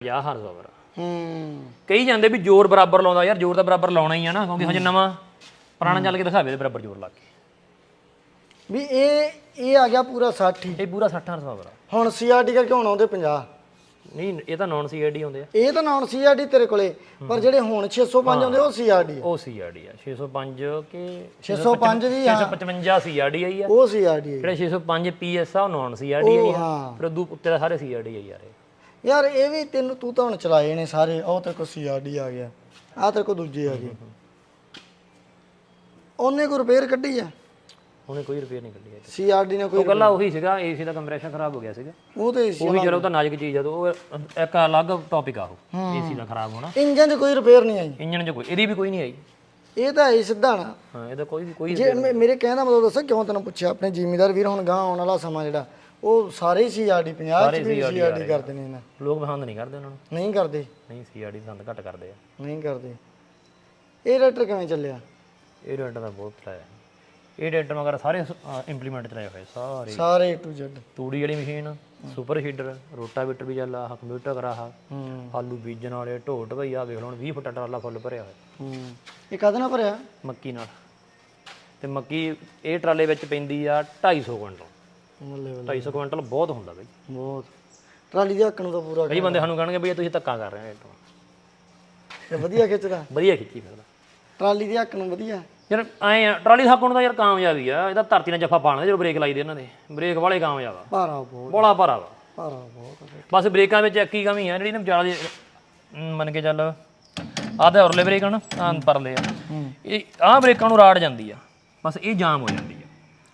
50 ਹਰ ਜ਼ਬਰ ਹੂੰ। ਕਈ ਜਾਂਦੇ ਵੀ ਜ਼ੋਰ ਬਰਾਬਰ ਲਾਉਂਦਾ ਯਾਰ ਜ਼ੋਰ ਤਾਂ ਬਰਾਬਰ ਲਾਉਣਾ ਹੀ ਆ ਨਾ ਕਿਉਂਕਿ ਹਜੇ ਨਵਾਂ ਪੁਰਾਣਾ ਚੱਲ ਕੇ ਦਿਖਾਵੇ ਦੇ ਬਰਾਬਰ ਜ਼ੋਰ ਲਾ ਕੇ। ਵੀ ਇਹ ਇਹ ਆ ਗਿਆ ਪੂਰਾ 60 ਹੀ। ਇਹ ਪੂਰਾ 60 ਹਰ ਜ਼ਬਰ ਹੁਣ ਸੀਆਰਡੀ ਕਰਕੇ ਹੁਣ ਆਉਂਦੇ 50 ਨਹੀਂ ਇਹ ਤਾਂ ਨਾਨ ਸੀਆਈਡੀ ਹੁੰਦੇ ਆ। ਇਹ ਤਾਂ ਨਾਨ ਸੀਆਰਡੀ ਤੇਰੇ ਕੋਲੇ ਪਰ ਜਿਹੜੇ ਹੁਣ 605 ਆਉਂਦੇ ਉਹ ਸੀਆਰਡੀ ਉਹ ਸੀਆਰਡੀ ਆ। 605 ਕਿ 605 ਵੀ ਆ। 655 ਸੀਆਰਡੀ ਆਈ ਆ। ਉਹ ਸੀਆਰਡੀ ਜਿਹੜਾ 605 ਪੀਐਸ ਆ ਉਹ ਨਾਨ ਸੀਆਰਡੀ ਆਈ ਆ। ਹਾਂ। ਫਿਰ ਉਦੋਂ ਉੱਤੇ ਦਾ ਸਾਰੇ ਸੀਆਰਡੀ ਆ ਯਾਰ ਇਹ। ਯਾਰ ਇਹ ਵੀ ਤੈਨੂੰ ਤੂੰ ਤਾਂ ਹੁਣ ਚਲਾਏ ਨੇ ਸਾਰੇ ਉਹ ਤੇਰੇ ਕੋਲ ਸੀਆਰਡੀ ਆ ਗਿਆ ਆ ਤੇਰੇ ਕੋਲ ਦੂਜੇ ਆ ਗਏ। ਉਹਨੇ ਕੋਈ ਰਿਪੇਅਰ ਕੱਢੀ ਆ? ਉਹਨੇ ਕੋਈ ਰਿਪੇਅਰ ਨਹੀਂ ਕੱਢੀ ਇਹ ਸੀਆਰਡੀ ਨੇ ਕੋਈ ਉਹ ਕੱਲਾ ਉਹੀ ਸੀਗਾ ਏਸੀ ਦਾ ਕੰਪਰੈਸ਼ਨ ਖਰਾਬ ਹੋ ਗਿਆ ਸੀਗਾ। ਉਹ ਤੇ ਉਹ ਵੀ ਜਦੋਂ ਤਾਂ ਨਾਜ਼ੁਕ ਚੀਜ਼ ਆ ਤਾਂ ਉਹ ਇੱਕ ਅਲੱਗ ਟੌਪਿਕ ਆ ਉਹ ਏਸੀ ਦਾ ਖਰਾਬ ਹੋਣਾ। ਇੰਜਨ 'ਚ ਕੋਈ ਰਿਪੇਅਰ ਨਹੀਂ ਆਈ। ਇੰਜਨ 'ਚ ਕੋਈ ਇਹਦੀ ਵੀ ਕੋਈ ਨਹੀਂ ਆਈ। ਇਹ ਤਾਂ ਹੈ ਸਿੱਧਾ ਨਾ। ਹਾਂ ਇਹਦਾ ਕੋਈ ਵੀ ਕੋਈ ਜੇ ਮੇ- ਮੇਰੇ ਕਹਿਣ ਦਾ ਮਤਲਬ ਦੱਸਾਂ ਕਿਉਂ ਤੈਨੂੰ ਪੁੱਛਿਆ? ਆਪਣੇ ਜ਼ਿਮੀਦਾਰ ਵੀਰ ਹੁਣ ਗਾਂ ਆਉਣ ਵਾਲਾ ਸਮਾਂ ਜਿਹੜਾ ਉਹ ਸਾਰੇ ਸੀਆਰਡੀ 50 ਚ ਵੀ ਸੀਆਰਡੀ ਕਰਦੇ ਨੇ ਨਾ। ਲੋਕ ਪਸੰਦ ਨਹੀਂ ਕਰਦੇ ਉਹਨਾਂ ਨੂੰ। ਨਹੀਂ ਕਰਦੇ। ਨਹੀਂ ਸੀਆਰਡੀ ਪਸੰਦ ਘੱਟ ਕਰਦੇ ਆ। ਨਹੀਂ ਕਰਦੇ। ਇਹ ਰੈਟਰ ਕਿਵੇਂ ਚੱਲਿਆ? ਇਹ ਰੈਂਟ ਦਾ ਬਹੁਤ ਚਲਾਇਆ। ਇਹ ਰੈਂਟ ਮਗਰ ਸਾਰੇ ਇੰਪਲੀਮੈਂਟ ਚਲਾਏ ਹੋਏ ਸਾਰੇ। ਸਾਰੇ ਟੂ ਜ਼ੈਡ ਤੂੜੀ ਵਾਲੀ ਮਸ਼ੀਨ ਸੁਪਰ ਹੀਟਰ ਰੋਟਾਵੇਟਰ ਵੀ ਚੱਲ ਆ ਕੰਪਿਊਟਰ ਕਰਾ ਆ। ਹੂੰ। ਆਲੂ ਬੀਜਣ ਵਾਲੇ ਢੋਟ ਭਈ ਆ ਵੇਖ ਲਓ ਹੁਣ 20 ਫੁੱਟਾ ਟਰਾਲਾ ਫੁੱਲ ਭਰਿਆ ਹੋਇਆ। ਹੂੰ। ਇਹ ਕਦ ਨਾ ਭਰਿਆ? ਮੱਕੀ ਨਾਲ। ਤੇ ਮੱਕੀ ਇਹ ਟਰਾਲੇ ਵਿੱਚ ਪੈਂਦੀ ਆ 250 ਕੁਇੰਟਲ। ਮੱਲੇ 250 ਕੁਇੰਟਲ ਬਹੁਤ ਹੁੰਦਾ ਬਈ। ਬਹੁਤ। ਟਰਾਲੀ ਦੇ ਹੱਕ ਨੂੰ ਤਾਂ ਪੂਰਾ ਕਈ ਬੰਦੇ ਸਾਨੂੰ ਕਹਿਣਗੇ ਬਈ ਇਹ ਤੁਸੀਂ ਧੱਕਾ ਕਰ ਰਹੇ ਹੋ ਇਹ ਵਧੀਆ ਖਿੱਚਦਾ। ਵਧੀਆ ਖਿੱਚੀ ਫਿਰਦਾ। ਟਰਾਲੀ ਦੇ ਹੱਕ ਨੂੰ ਵਧੀਆ। ਯਾਰ ਐ ਆ ਟਰਾਲੀ ਥਾਕਣ ਦਾ ਯਾਰ ਕਾਮਯਾਬੀ ਆ। ਇਹਦਾ ਧਰਤੀ ਨਾਲ ਜੱਫਾ ਪਾਣਾ ਜਦੋਂ ਬ੍ਰੇਕ ਲਾਈਦੇ ਇਹਨਾਂ ਦੇ ਬ੍ਰੇਕ ਵਾਲੇ ਕਾਮਯਾਬ ਆ। ਭਾਰਾ ਬਹੁਤ। ਬੋਲਾ ਭਾਰਾ ਵਾ। ਭਾਰਾ ਬਹੁਤ ਆ। ਬਸ ਬ੍ਰੇਕਾਂ ਵਿੱਚ ਇੱਕ ਹੀ ਕਮੀ ਆ ਜਿਹੜੀ ਨਾ ਵਿਚਾਲੇ ਮੰਨ ਕੇ ਚੱਲ ਆਹ ਤੇ ਉਰਲੇ ਬ੍ਰੇਕ ਹਨ ਆਹ ਪਰਲੇ ਆ। ਇਹ ਆਹ ਬ੍ਰੇਕਾਂ ਨੂੰ ਰਾੜ ਜਾਂਦੀ ਆ। ਬਸ ਇਹ ਜਾਮ ਹੋ ਜਾਂਦੀ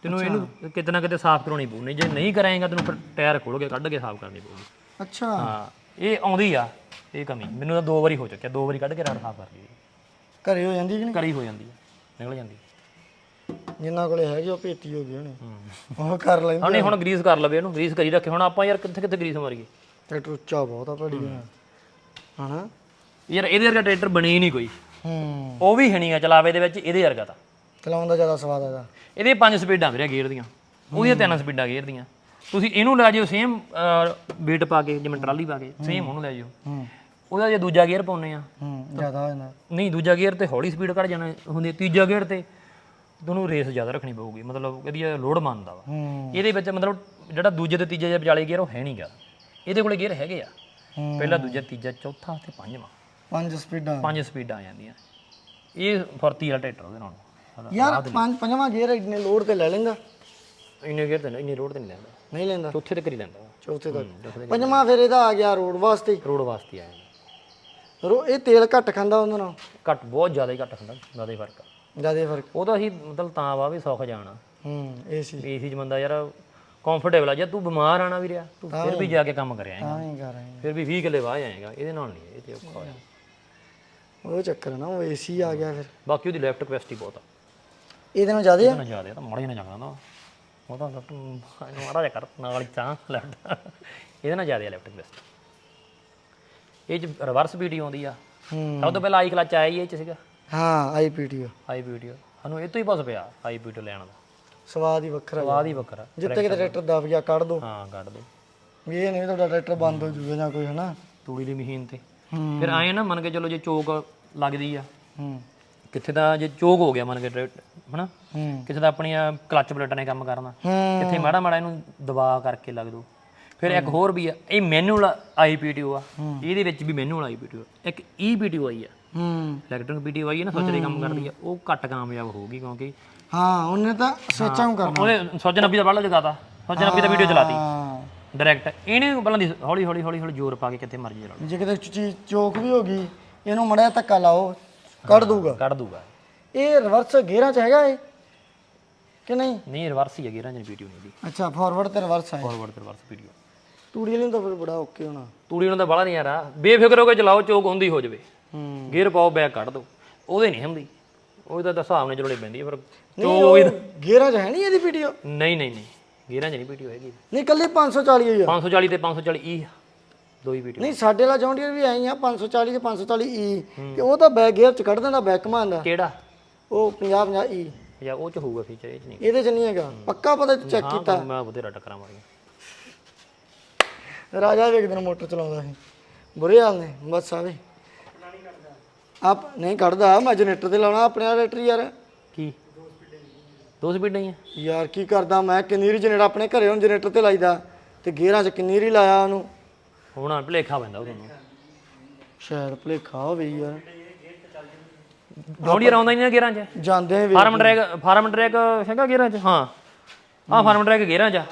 ਤੈਨੂੰ ਇਹਨੂੰ ਕਿਤੇ ਨਾ ਕਿਤੇ ਸਾਫ਼ ਕਰਾਉਣੀ ਪਊ ਨਹੀਂ ਜੇ ਨਹੀਂ ਕਰਾਏਗਾ ਤੈਨੂੰ ਫਿਰ ਟਾਇਰ ਖੋਲ ਕੇ ਕੱਢ ਕੇ ਸਾਫ਼ ਕਰਨੀ ਪਊਗੀ। ਅੱਛਾ। ਹਾਂ ਇਹ ਆਉਂਦੀ ਆ ਇਹ ਕਮੀ। ਮੈਨੂੰ ਤਾਂ ਦੋ ਵਾਰੀ ਹੋ ਚੁੱਕਿਆ ਦੋ ਵਾਰੀ ਕੱਢ ਕੇ ਰਾੜ ਸਾਫ਼ ਕਰ ਲਈ। ਘਰੇ ਹੋ ਜਾਂਦੀ ਕਿ ਨਹੀਂ? ਕਰੀ ਹੋ ਜਾਂਦੀ ਆ ਨਿਕਲ ਜਾਂਦੀ। ਜਿੰਨਾ ਕੋਲੇ ਹੈਗੀ ਉਹ ਭੇਤੀ ਹੋ ਗਈ ਉਹਨੇ ਉਹ ਕਰ ਲੈਂਦੇ ਹਾਂ ਨਹੀਂ ਹੁਣ ਗਰੀਸ ਕਰ ਲਵੇ ਇਹਨੂੰ ਗਰੀਸ ਕਰੀ ਰੱਖੇ। ਹੁਣ ਆਪਾਂ ਯਾਰ ਕਿੱਥੇ ਕਿੱਥੇ ਗਰੀਸ ਮਾਰੀਏ? ਟਰੈਕਟਰ ਉੱਚਾ ਬਹੁਤ ਆ ਭੜੀ ਹਨਾ? ਯਾਰ ਇਹਦੇ ਵਰਗਾ ਟਰੈਕਟਰ ਬਣੇ ਹੀ ਨਹੀਂ ਕੋਈ। ਹੂੰ। ਉਹ ਵੀ ਹਣੀ ਆ ਚਲਾਵੇ ਦੇ ਵਿੱਚ ਇਹਦੇ ਵਰਗਾ ਤਾਂ। ਚਲਾਉਣ ਦਾ ਜ਼ਿਆਦਾ ਸਵਾਦ ਆਦਾ ਇਹਦੇ ਪੰਜ ਸਪੀਡਾਂ ਵੀਰੇ ਗੇਅਰ ਦੀਆਂ। ਉਹਦੀਆਂ ਤਿੰਨ ਸਪੀਡਾਂ ਗੇਅਰ ਦੀਆਂ। ਤੁਸੀਂ ਇਹਨੂੰ ਲੈ ਜਿਓ ਸੇਮ weight ਪਾ ਕੇ ਜਿਵੇਂ ਟਰਾਲੀ ਪਾ ਕੇ ਸੇਮ ਉਹਨੂੰ ਲੈ ਜਿਓ। ਉਹਦਾ ਜੇ ਦੂਜਾ ਗੇਅਰ ਪਾਉਨੇ ਆ ਹੂੰ ਜ਼ਿਆਦਾ ਹੋ ਨਹੀਂ ਦੂਜਾ ਗੇਅਰ ਤੇ ਹੌਲੀ ਸਪੀਡ ਘਟ ਜਾਣਾ ਹੁੰਦੀ ਹੈ। ਤੀਜਾ ਗੇਅਰ ਤੇ ਤੁਹਾਨੂੰ ਰੇਸ ਜ਼ਿਆਦਾ ਰੱਖਣੀ ਪਊਗੀ। ਮਤਲਬ ਇਹਦੀ ਲੋਡ ਮੰਨਦਾ ਵਾ। ਇਹਦੇ ਵਿੱਚ ਮਤਲਬ ਜਿਹੜਾ ਦੂਜੇ ਤੇ ਤੀਜੇ ਦੇ ਵਿਚਾਲੇ ਗੇਅਰ ਉਹ ਹੈ ਨਹੀਂਗਾ ਇਹਦੇ ਕੋਲੇ ਗੇਅਰ ਹੈਗੇ ਆ। ਪਹਿਲਾ ਦੂਜਾ ਤੀਜਾ ਚੌਥਾ ਤੇ ਪੰਜਵਾਂ। ਪੰਜ ਸਪੀਡਾਂ। ਪੰਜ ਸਪੀਡਾਂ ਆ ਜਾਂਦੀਆਂ। ਇਹ ਫੁਰਤੀ ਵਾਲਾ ਟਰੈਕਟਰ ਉਹਦੇ ਨਾਲ। ਯਾਰ ਪੰਜ ਪੰਜਵਾਂ ਗੇਅਰ ਇੰਨੇ ਲੋਡ ਤੇ ਲੈ ਲੈਂਦਾ। ਇੰਨੇ ਗੇਅਰ ਤੇ ਨਹੀਂ- ਇੰਨੀ ਲੋਡ ਤੇ ਨਹੀਂ ਲੈਂਦਾ। ਨਹੀਂ ਲੈਂਦਾ। ਚੌਥੇ ਤੇ ਕਰੀ ਲੈਂਦਾ ਚੌਥੇ ਤੱਕ। ਪੰਜਵਾਂ ਫਿਰ ਇਹਦਾ ਆ ਗਿਆ ਰੋਡ ਵਾਸਤੇ। ਰੋਡ ਵਾਸਤੇ ਆ ਜਾਂਦਾ ਰੋ ਇਹ ਤੇਲ ਘੱਟ ਖਾਂਦਾ ਉਹਨਾਂ ਨਾਲ। ਘੱਟ ਬਹੁਤ ਜ਼ਿਆਦਾ ਹੀ ਘੱਟ ਹੁੰਦਾ ਜ਼ਿਆਦਾ ਹੀ ਫ਼ਰਕ ਆ। ਜ਼ਿਆਦਾ ਫ਼ਰਕ। ਉਹਦਾ ਹੀ ਮਤਲਬ ਤਾਂ ਵਾ ਵੀ ਸੁੱਖ ਜਾਣਾ। ਹੂੰ ਏਸੀ ਏਸੀ ਚ ਬੰਦਾ ਯਾਰ ਕੰਫਰਟੇਬਲ ਆ। ਜੇ ਤੂੰ ਬਿਮਾਰ ਆਣਾ ਵੀ ਰਿਹਾ ਤੂੰ ਫਿਰ ਵੀ ਜਾ ਕੇ ਕੰਮ ਕਰਿਆ ਤਾਂ ਹੀ ਕਰ ਰਹੇ ਫਿਰ ਵੀ 20 ਕਿੱਲੇ ਵਾਹ ਜਾਏਗਾ। ਇਹਦੇ ਨਾਲ ਨਹੀਂ ਇਹ ਤੇ ਔਖਾ ਹੋਇਆ। ਉਹ ਚੱਕਰ ਨਾ ਉਹ ਏਸੀ ਆ ਗਿਆ ਫਿਰ। ਬਾਕੀ ਉਹਦੀ ਲੈਫਟ ਕਪੈਸਿਟੀ ਬਹੁਤ ਆ। ਇਹਦੇ ਨਾਲ ਜ਼ਿਆਦਾ ਇਹਦੇ ਨਾਲ ਜ਼ਿਆਦਾ ਆ ਤਾਂ ਮਾੜਾ ਨਾ। ਜਾਂਦਾ ਉਹ ਤਾਂ ਲੈਫਟ ਮਾੜਾ ਜਿਹਾ ਕਰ ਨਾਲ ਹੀ ਤਾਂ ਲੈਫਟ ਇਹਦੇ ਨਾਲ ਜ਼ਿਆਦਾ ਲੈਫਟ ਕਪੈਸਿਟੀ ਇਹ ਚ ਰਿਵਰਸ ਵੀਡੀਓ ਆਉਂਦੀ ਆ। ਹੂੰ ਸਭ ਤੋਂ ਪਹਿਲਾਂ ਆਈ ਕਲਚ ਆਇਆ ਹੀ ਇਹ ਚ ਸੀਗਾ। ਹਾਂ ਆਈਪੀਟੀਓ ਆਈ ਵੀਡੀਓ ਸਾਨੂੰ ਇਹ ਤੋਂ ਹੀ ਪੁੱਛ ਪਿਆ ਆਈ ਵੀਡੀਓ ਲੈਣ ਦਾ। ਸਵਾਦ ਹੀ ਵੱਖਰਾ ਸਵਾਦ ਹੀ ਵੱਖਰਾ। ਜਿੱਤੇ ਕਿਤੇ ਟਰੈਕਟਰ ਦਬ ਗਿਆ ਕੱਢ ਦੋ। ਹਾਂ ਕੱਢ ਦੋ। ਵੀ ਇਹ ਨਹੀਂ ਵੀ ਤੁਹਾਡਾ ਟਰੈਕਟਰ ਬੰਦ ਹੋ ਜੂਗਾ ਜਾਂ ਕੋਈ ਹਨਾ? ਤੂੜੀ ਦੀ ਮਸ਼ੀਨ ਤੇ। ਹੂੰ ਫਿਰ ਆਏ ਨਾ ਮੰਨ ਕੇ ਚਲੋ ਜੇ ਚੋਕ ਲੱਗਦੀ ਆ। ਹੂੰ ਕਿੱਥੇ ਤਾਂ ਜੇ ਚੋਕ ਹੋ ਗਿਆ ਮੰਨ ਕੇ ਟਰੈਕਟਰ ਹਨਾ? ਕਿਸੇ ਦਾ ਆਪਣੀਆਂ ਕਲੱਚ ਪਲੇਟਾਂ ਨੇ ਕੰਮ ਕਰਨਾ। ਹੂੰ। ਕਿੱਥੇ ਮਾੜਾ ਮਾੜਾ ਇਹਨੂੰ ਦਬਾ ਕਰਕੇ ਲੱਗ ਦੋ ਫਿਰ ਇੱਕ ਹੋਰ ਵੀ ਆ ਇਹ ਮੈਨੂਅਲ ਆਈਪੀਟੀਓ ਆ। ਇਹਦੇ ਵਿੱਚ ਵੀ ਮੈਨੂਅਲ ਆਈਪੀਟੀਓ ਇੱਕ ਈਪੀਟੀਓ ਆਈ ਆ। ਹੂੰ। ਇਲੈਕਟ੍ਰਿਕ ਪੀਟੀਓ ਆਈ ਹੈ ਨਾ ਸੋਚ ਦੇ ਕੰਮ ਕਰਦੀ ਆ। ਉਹ ਘੱਟ ਕਾਮਯਾਬ ਹੋਊਗੀ ਕਿਉਂਕਿ ਹਾਂ ਉਹਨੇ ਤਾਂ ਸੋਚਾਂ ਨੂੰ ਕਰਨਾ। ਉਹਨੇ ਸੋਚ ਨੱਬੀ ਦਾ ਬੜਾ ਜਗਾਤਾ। ਸੋਚ ਨੱਬੀ ਦਾ ਵੀਡੀਓ ਚਲਾਤੀ। ਹਾਂ। ਡਾਇਰੈਕਟ ਇਹਨੇ ਪਹਿਲਾਂ ਦੀ ਹੌਲੀ ਹੌਲੀ ਹੌਲੀ ਹੌਲੀ ਜ਼ੋਰ ਪਾ ਕੇ ਕਿੱਥੇ ਮਰਜ਼ੀ ਚਲਾ ਲਓ ਜੇ ਕਿਤੇ ਚੀਜ਼ ਚੋਕ ਵੀ ਹੋ ਗਈ ਇਹਨੂੰ ਮੜਿਆ ਧੱਕਾ ਲਾਓ। ਕੱਢ ਦੂਗਾ ਕੱਢ ਦੂਗਾ ਇਹ ਰਿਵਰਸ ਗੇਅਰਾਂ ਚ ਹੈਗਾ ਇਹ? ਕਿ ਨਹੀਂ? ਨਹੀਂ ਰਿਵਰਸ ਹੀ ਹੈ ਗੇਰਾਂ ਜਨ ਵੀਡੀਓ ਨਹੀਂ ਦੀ ਅੱਛਾ ਫਾਰਵਰਡ ਤੇ ਰਿਵਰਸ ਹੈ ਫਾਰਵਰਡ ਤੇ ਰਿਵਰਸ ਵੀਡੀਓ ਤੂੜੀ ਵਾਲੀ ਨੂੰ ਤਾਂ ਫਿਰ ਬੜਾ ਓਕੇ ਹੋਣਾ। ਤੂੜੀ ਨੂੰ ਤਾਂ ਬੜਾ ਨਹੀਂ ਯਾਰਾ ਬੇਫਿਕਰ ਹੋ ਕੇ ਚਲਾਓ ਚੋਕ ਹੁੰਦੀ ਹੋ ਜਵੇ। ਹੂੰ। ਗੇਅਰ ਪਾਓ ਬੈਕ ਕੱਢ ਦੋ। ਉਹਦੇ ਨਹੀਂ ਹੁੰਦੀ। ਉਹਦਾ ਤਾਂ ਹਿਸਾਬ ਨਾਲ ਚਲਾਉਣੀ ਪੈਂਦੀ ਹੈ ਫਿਰ ਨਹੀਂ ਉਹ ਗੇਅਰਾਂ ਚ ਹੈ ਨਹੀਂ ਇਹਦੀ ਵੀਡੀਓ ਨਹੀਂ ਨਹੀਂ ਨਹੀਂ। ਗੇਰਾਂ 'ਚ ਨਹੀਂ ਵੀਡੀਓ ਹੈਗੀ। ਨਹੀਂ ਕੱਲੀ 540 ਹੀ ਆ 540 ਤੇ 540 ਈ। ਦੋ ਹੀ ਵੀਡੀਓ ਨਹੀਂ ਸਾਡੇ ਵਾਲਾ ਜੌਂਡੀਅਰ ਵੀ ਆਈ ਆ 540 ਤੇ 540 ਈ ਤੇ ਉਹ ਤਾਂ ਬੈਕ ਗੇਅਰ ਚ ਕੱਢ ਦਿੰਦਾ ਬੈਕ ਘਮਾਉਂਦਾ ਕਿਹੜਾ? ਉਹ 50 50 ਈ ਜਾਂ ਉਹ ਚ ਹੋਊਗਾ ਫੀਚਰ ਇਹ ਚ ਨਹੀਂ। ਇਹਦੇ ਚ ਨਹੀਂ ਹੈਗਾ। ਪੱਕਾ ਪਤਾ ਚੈੱਕ ਕੀਤਾ। ਮੈਂ ਬਥੇਰਾ ਟੱਕਰਾਂ ਮਾਰੀਆਂ। ਰਾਜਾ ਵੀ ਇੱਕ ਦਿਨ ਮੋਟਰ ਚਲਾਉਂਦਾ ਸੀ। ਬੁਰੇ ਹਾਲ ਨੇ ਬਸ ਆਵੇ ਆਪ ਨਹੀਂ ਕੱਢਦਾ ਮੈਂ ਜਨਰੇਟਰ ਤੇ ਲਾਉਣਾ ਆਪਣੇ ਜਨਰੇਟਰ ਯਾਰ। ਕੀ? ਦੋ ਸਪੀਡਾਂ ਹੀ ਆ। ਯਾਰ ਕੀ ਕਰਦਾ ਮੈਂ ਕਿੰਨੀ ਰੀ ਜਨਰੇਟਰ ਆਪਣੇ ਘਰੇ ਹੁਣ ਜਨਰੇਟਰ ਤੇ ਲਾਈਦਾ। ਤੇ ਗੇਅਰਾਂ 'ਚ ਕਿੰਨੀ ਰੀ ਲਾਇਆ ਉਹਨੂੰ। ਹੁਣ ਭਲੇਖਾ ਪੈਂਦਾ ਉਹ ਤੁਹਾਨੂੰ ਸ਼ਾਇਦ ਭੁਲੇਖਾ ਹੋਵੇ ਯਾਰ। ਜੌਂਡੀਅਰ ਆਉਂਦਾ ਹੀ ਨਹੀਂ ਗੇਰਾਂ 'ਚ। ਜਾਂਦੇ ਆਂ ਵੀ ਫਾਰਮ ਟਰੈਕ ਫਾਰਮ ਟਰੈਕ ਹੈਗਾ ਗੇਰਾਂ 'ਚ? ਹਾਂ। ਆਹ ਫਾਰਮ ਟਰੈਕ ਗੇਰਾਂ 'ਚ ਆ।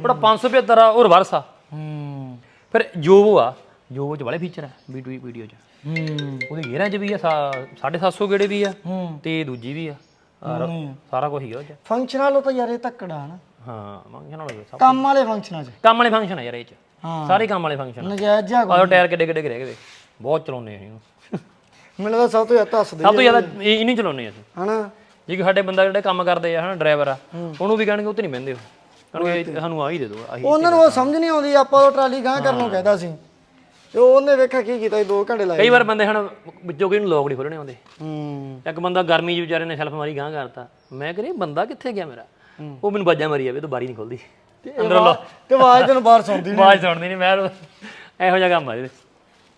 ਬੜਾ 575 ਆ ਉਹ ਰਿਵਰਸ ਆ। ਹੂੰ। ਫਿਰ ਜੋਵੋ ਆ। ਜੋਵੋ 'ਚ ਵਾਲੇ ਫੀਚਰ ਆ ਵੀਡੀਓ ਵੀਡੀਓ 'ਚ। ਹੂੰ। ਉਹਦੇ ਗੇਰਾਂ 'ਚ ਵੀ ਆ 750 ਗੇੜੇ ਵੀ ਆ ਤੇ ਦੂਜੀ ਵੀ ਆ। ਸਾਰਾ ਕੁਝ ਹੀ ਆ ਉਹ 'ਚ। ਫੰਕਸ਼ਨਲ ਤਾਂ ਯਾਰ ਇਹ ਤੱਕੜਾ ਨਾ। ਹਾਂ ਫੰਕਸ਼ਨ ਵਾਲੇ ਸਭ ਕੰਮ ਵਾਲੇ ਫੰਕਸ਼ਨਾਂ 'ਚ। ਕੰਮ ਵਾਲੇ ਫੰਕਸ਼ਨ ਆ ਯਾਰ ਇਹ 'ਚ। ਸਾਰੇ ਕੰਮ ਵਾਲੇ ਫੰਕਸ਼ਨ ਨਜਾਇਜ਼ ਜਿਹਾ ਆਹ ਟਾਇਰ ਕਿੱਡੇ ਕਿੱਡੇ ਰਹਿ ਗਏ ਬਹੁਤ ਚਲਾਉਂਦੇ ਆ ਇਹਨੂੰ। ਮੈਨੂੰ ਲੱਗਦਾ ਸਭ ਤੋਂ ਜ਼ਿਆਦਾ ਹੱਸਦੇ ਸਭ ਤੋਂ ਜ਼ਿਆਦਾ ਇਹ ਇਹ ਨਹੀਂ ਚਲਾਉਂਦੇ ਅਸੀਂ। ਹਨਾ? ਜੇ ਕਿ ਸਾਡੇ ਬੰਦਾ ਜਿਹੜੇ ਕੰਮ ਕਰਦੇ ਆ ਹਨਾ ਡਰਾਈਵਰ ਆ ਉਹਨੂੰ ਵੀ ਕਹਿਣਗੇ ਉੱਤੇ ਨਹੀਂ ਬਹਿੰਦੇ ਉਹ। ਕਹਿਣਗੇ ਸਾਨੂੰ ਆਹ ਹੀ ਦੇ ਦਿਓ ਆਹੀ ਉਹਨਾਂ ਨੂੰ ਉਹ ਸਮਝ ਨਹੀਂ ਆਉਂਦੀ ਆਪਾਂ ਉਹ ਟਰਾਲੀ ਗਾਂ ਕਰਨ ਨੂੰ ਕਹਿੰਦਾ ਸੀ। ਤੇ ਉਹਨੇ ਵੇਖਿਆ ਕੀ ਕੀਤਾ ਸੀ 2 ਘੰਟੇ ਲਾਏ ਕਈ ਵਾਰ ਬੰਦੇ ਹਨ ਵਿੱਚੋਂ ਕੋਈ ਨੂੰ ਲੋਕ ਨਹੀਂ ਖੋਲਣੇ ਆਉਂਦੇ। ਹੂੰ। ਇੱਕ ਬੰਦਾ ਗਰਮੀ 'ਚ ਵਿਚਾਰੇ ਨੇ ਸੈਲਫ ਮਾਰੀ ਗਾਂ ਕਰਤਾ। ਮੈਂ ਕਰੀ ਬੰਦਾ ਕਿੱਥੇ ਗਿਆ ਮੇਰਾ? ਉਹ ਮੈਨੂੰ ਬਾਜਾਂ ਮਾਰੀ ਜਾਵੇ ਤੂੰ ਬਾਰੀ ਨਹੀਂ ਖੁੱਲਦੀ। ਅੰਦਰੋਂ ਲੋ ਤੇ ਆਵਾਜ਼ ਤੈਨੂੰ ਬਾਹਰ ਸੁਣਦੀ ਨਹੀਂ ਆਵਾਜ਼ ਸੁਣਦੀ ਨਹੀਂ ਮੈਂ ਇਹੋ ਜਿਹਾ ਕੰਮ ਆ ਇਹਦੇ।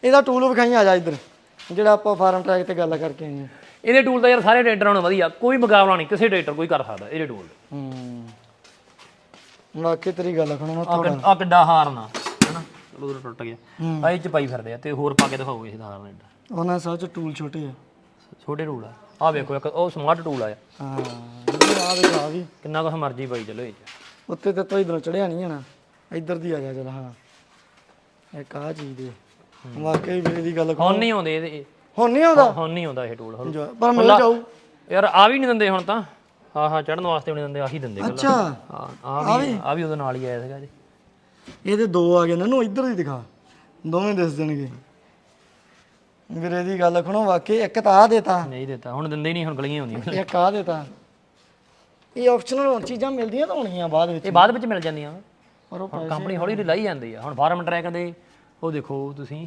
ਇਹਦਾ ਟੂਲ ਵਿਖਾਈ ਆ ਜਾ ਇੱਧਰ ਜਿਹੜਾ ਆਪਾਂ ਫਾਰਮ ਟਰੈਕ ਤੇ ਗੱਲ ਕਰਕੇ ਆਏ ਹਾਂ ਇਹਦੇ ਟੂਲ ਤਾਂ ਯਾਰ ਸਾਰੇ ਟਰੈਕਟਰਾਂ ਨਾਲੋਂ ਵਧੀਆ ਕੋਈ ਮੁਕਾਬਲਾ ਨਹੀਂ ਕਿਸੇ ਟਰੈਕਟਰ ਕੋਈ ਕਰ ਸਕਦਾ ਇਹਦੇ ਟੂਲ ਹੂੰ। ਵਾਕਈ ਤੇਰੀ ਗੱਲ ਮੈਂ ਆ ਥੋੜਾ ਆ ਕਿੱਡਾ ਹਾਰਨਾ ਹਨਾ? ਚਲੋ ਟੁੱਟ ਗਿਆ। ਆ ਇਹ ਚ ਪਾਈ ਫਿਰਦੇ ਆ ਤੇ ਹੋਰ ਪਾ ਕੇ ਦਿਖਾਓ ਇਸ ਹਾਰਨ ਏਡਾ ਉਹਨਾਂ ਸਭ ਚ ਟੂਲ ਛੋਟੇ ਆ। ਛੋਟੇ ਟੂਲ ਆ। ਆ ਵੇਖੋ ਇੱਕ ਉਹ ਸਮਾਰਟ ਟੂਲ ਆ ਹਾਂ ਆ ਵਿਖਾ ਵੀ। ਕਿੰਨਾ ਕੁ ਮਰਜ਼ੀ ਪਾਈ ਚਲੋ ਇਹ ਚ। ਉੱਤੇ ਤੇ ਤੋਂ ਇਧਰੋਂ ਚੜਿਆ ਨਹੀਂ ਜਾਣਾ ਇੱਧਰ ਦੀ ਆ ਜਾ ਚਲ ਹਾਂ। ਇੱਕ ਆ ਚੀਜ਼ ਦੇ। ਵਾਕਈ ਵੀਰੇ ਦੀ ਗੱਲ ਹੁਣ ਨਹੀਂ ਆਉਂਦੇ ਇਹਦੇ। ਹੁਣ ਨਹੀਂ ਆਉਂਦਾ? ਹੁਣ ਨਹੀਂ ਆਉਂਦਾ ਇਹ ਟੂਲ ਹੁਣ। ਜੋ- ਪਰ ਮਿਲ ਜਾਊ ਯਾਰ ਆ ਵੀ ਨਹੀਂ ਦਿੰਦੇ ਹੁਣ ਤਾਂ। ਹਾਂ ਹਾਂ ਚੜਨ ਵਾਸਤੇ ਵੀ ਨਹੀਂ ਦਿੰਦੇ ਆਹੀ ਦਿੰਦੇ ਅੱਛਾ। ਹਾਂ ਆ ਵੀ ਆ ਵੀ? ਉਹਦੇ ਨਾਲ ਹੀ ਆਇਆ ਸੀਗਾ ਜੀ ਇਹਦੇ ਦੋ ਆ ਗਏ ਨਾ ਨੂੰ ਇੱਧਰ ਦੀ ਦਿਖਾ। ਦੋਵੇਂ ਦਿਸ ਦੇਣਗੇ ਵੀਰੇ ਦੀ ਗੱਲ ਸੁਣੋ ਵਾਕਈ ਇੱਕ ਤਾਂ ਆ ਦੇਤਾ। ਨਹੀਂ ਦਿੱਤਾ ਹੁਣ ਦਿੰਦੇ ਹੀ ਨਹੀਂ ਹੁਣ ਗਲੀਆਂ ਹੁੰਦੀਆਂ ਇੱਕ ਆ ਦੇਤਾ। ਇਹ ਆਪਸ਼ਨਲ ਹੁਣ ਚੀਜ਼ਾਂ ਮਿਲਦੀਆਂ ਤਾਂ ਹੋਣਗੀਆਂ ਬਾਅਦ ਵਿੱਚ। ਇਹ ਬਾਅਦ ਵਿੱਚ ਮਿਲ ਜਾਂਦੀਆਂ। ਪਰ ਉਹ ਹੁਣ ਕੰਪਨੀ ਹੌਲੀ ਹੌਲੀ ਲਾਈ ਜਾਂਦੀ ਆ। ਹੁਣ ਫਾਰਮ ਟਰੈਕ ਦੇ ਉਹ ਦੇਖੋ ਤੁਸੀਂ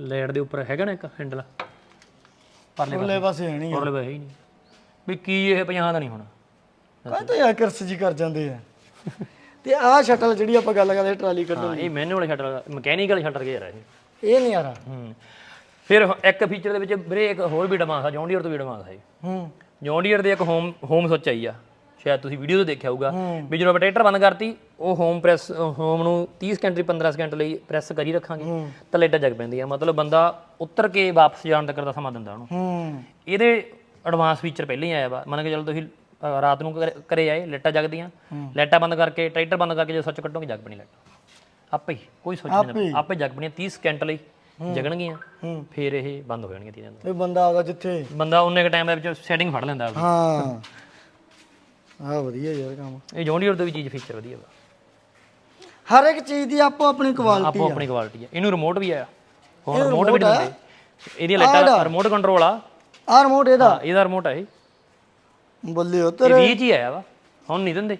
ਲੈਟ ਦੇ ਉੱਪਰ ਹੈਗਾ ਨਾ ਇੱਕ ਹੈਂਡਲ ਪਰਲੇ ਪਾਸੇ। ਹੈ ਨਹੀਂ ਪਰਲੇ ਪਾਸੇ ਹੀ ਨਹੀਂ। ਵੀ ਕੀ ਇਹ 50 ਦਾ ਨਹੀਂ ਹੁਣ? ਕਾਹ ਤਾਂ ਯਾਰ ਕਰਸ ਜੀ ਕਰ ਜਾਂਦੇ ਆ? ਤੇ ਆਹ ਸ਼ਟਲ ਜਿਹੜੀ ਆਪਾਂ ਗੱਲ ਕਰਦੇ ਟਰਾਲੀ ਕੱਢਣ ਹਾਂ ਇਹ manual shutter mechanical shutter gear ਆ ਇਹ। ਨਹੀਂ ਆ ਰਹਾ ਹੂੰ। ਫਿਰ ਇੱਕ ਫੀਚਰ ਦੇ ਵਿੱਚ ਬ੍ਰੇਕ ਹੋਰ ਵੀ ਡਿਮਾਂਡ ਆ ਜੌਂਡੀਅਰ ਤੋਂ ਵੀ ਡਿਮਾਂਡ ਹੈ। ਹੂੰ ਜੌਂਡੀਅਰ ਦੇ ਇੱਕ ਹੋਮ ਹੋਮ ਸੁੱਚ ਆਈ ਆ। ਸ਼ਾਇਦ ਤੁਸੀਂ ਵੀਡੀਓ ਤੋਂ ਦੇਖਿਆ ਹੋਊਗਾ ਵੀ ਜਦੋਂ ਆਪਾਂ ਟਰੈਕਟਰ ਬੰਦ ਕਰਤੀ ਉਹ ਹੋਮ ਪ੍ਰੈਸ ਹੋਮ ਨੂੰ 30 ਸਕਿੰਟ ਲਈ 15 ਸਕਿੰਟ ਲਈ ਪ੍ਰੈਸ ਕਰੀ ਰੱਖਾਂਗੇ ਤਾਂ ਲਾਈਟਾਂ ਜਗ ਪੈਂਦੀ ਆ। ਮਤਲਬ ਬੰਦਾ ਉੱਤਰ ਕੇ ਵਾਪਸ ਜਾਣ ਤੱਕ ਦਾ ਸਮਾਂ ਦਿੰਦਾ ਉਹਨੂੰ। ਇਹਦੇ ਐਡਵਾਂਸ ਫੀਚਰ ਪਹਿਲਾਂ ਹੀ ਆਇਆ ਵਾ। ਮੰਨ ਕੇ ਚਲੋ ਤੁਸੀਂ ਰਾਤ ਨੂੰ ਘਰੇ ਆਏ ਲਾਈਟਾਂ ਜਗਦੀਆਂ। ਲਾਈਟਾਂ ਬੰਦ ਕਰਕੇ ਟਰੈਕਟਰ ਬੰਦ ਕਰਕੇ ਜਦੋਂ ਸੁੱਚ ਕੱਟੋਗੇ ਜਗ ਪਣੀ ਲਾਈਟ ਆਪੇ ਹੀ ਕੋਈ ਸੋਚ ਨਹੀਂ ਆਪੇ ਜਗ ਪਣੀ 30 ਸਕਿੰਟ ਲਈ ਜਗਣਗੀਆਂ। ਫਿਰ ਇਹ ਬੰਦ ਹੋ ਜਾਣਗੀਆਂ ਤੀਨਾਂ ਇਹ ਬੰਦਾ ਆਉਂਦਾ ਜਿੱਥੇ? ਬੰਦਾ ਉਹਨੇ ਕ ਟਾਈਮ ਦੇ ਵਿੱਚ ਸੈਟਿੰਗ ਫੜ ਲੈਂਦਾ। ਹਾਂ। ਆ ਵਧੀਆ ਯਾਰ ਕੰਮ। ਇਹ ਜੌਂਡੀਅਰ ਤੋਂ ਵੀ ਚੀਜ਼ ਫੀਚਰ ਵਧੀਆ ਵਾ। ਹਰ ਇੱਕ ਚੀਜ਼ ਦੀ ਆਪੋ ਆਪਣੀ ਕੁਆਲਿਟੀ ਆਪੋ ਆਪਣੀ ਕੁਆਲਿਟੀ ਹੈ ਇਹਨੂੰ ਰਿਮੋਟ ਵੀ ਆਇਆ ਹੁਣ ਰਿਮੋਟ ਵੀ ਦਿੰਦੇ। ਇਹਦੀ। ਲਾਈਟਾਂ ਰਿਮੋਟ ਕੰਟਰੋਲ ਆ। ਆ ਰਿਮੋਟ ਇਹਦਾ। ਇਹਦਾ ਰਿਮੋਟ ਹੈ ਇਹ। ਬੱਲੇ ਉਹ ਇਹ ਤੇਰੇ 20 ਚ ਹੀ ਆਇਆ ਵਾ। ਹੁਣ ਨਹੀਂ ਦਿੰਦੇ।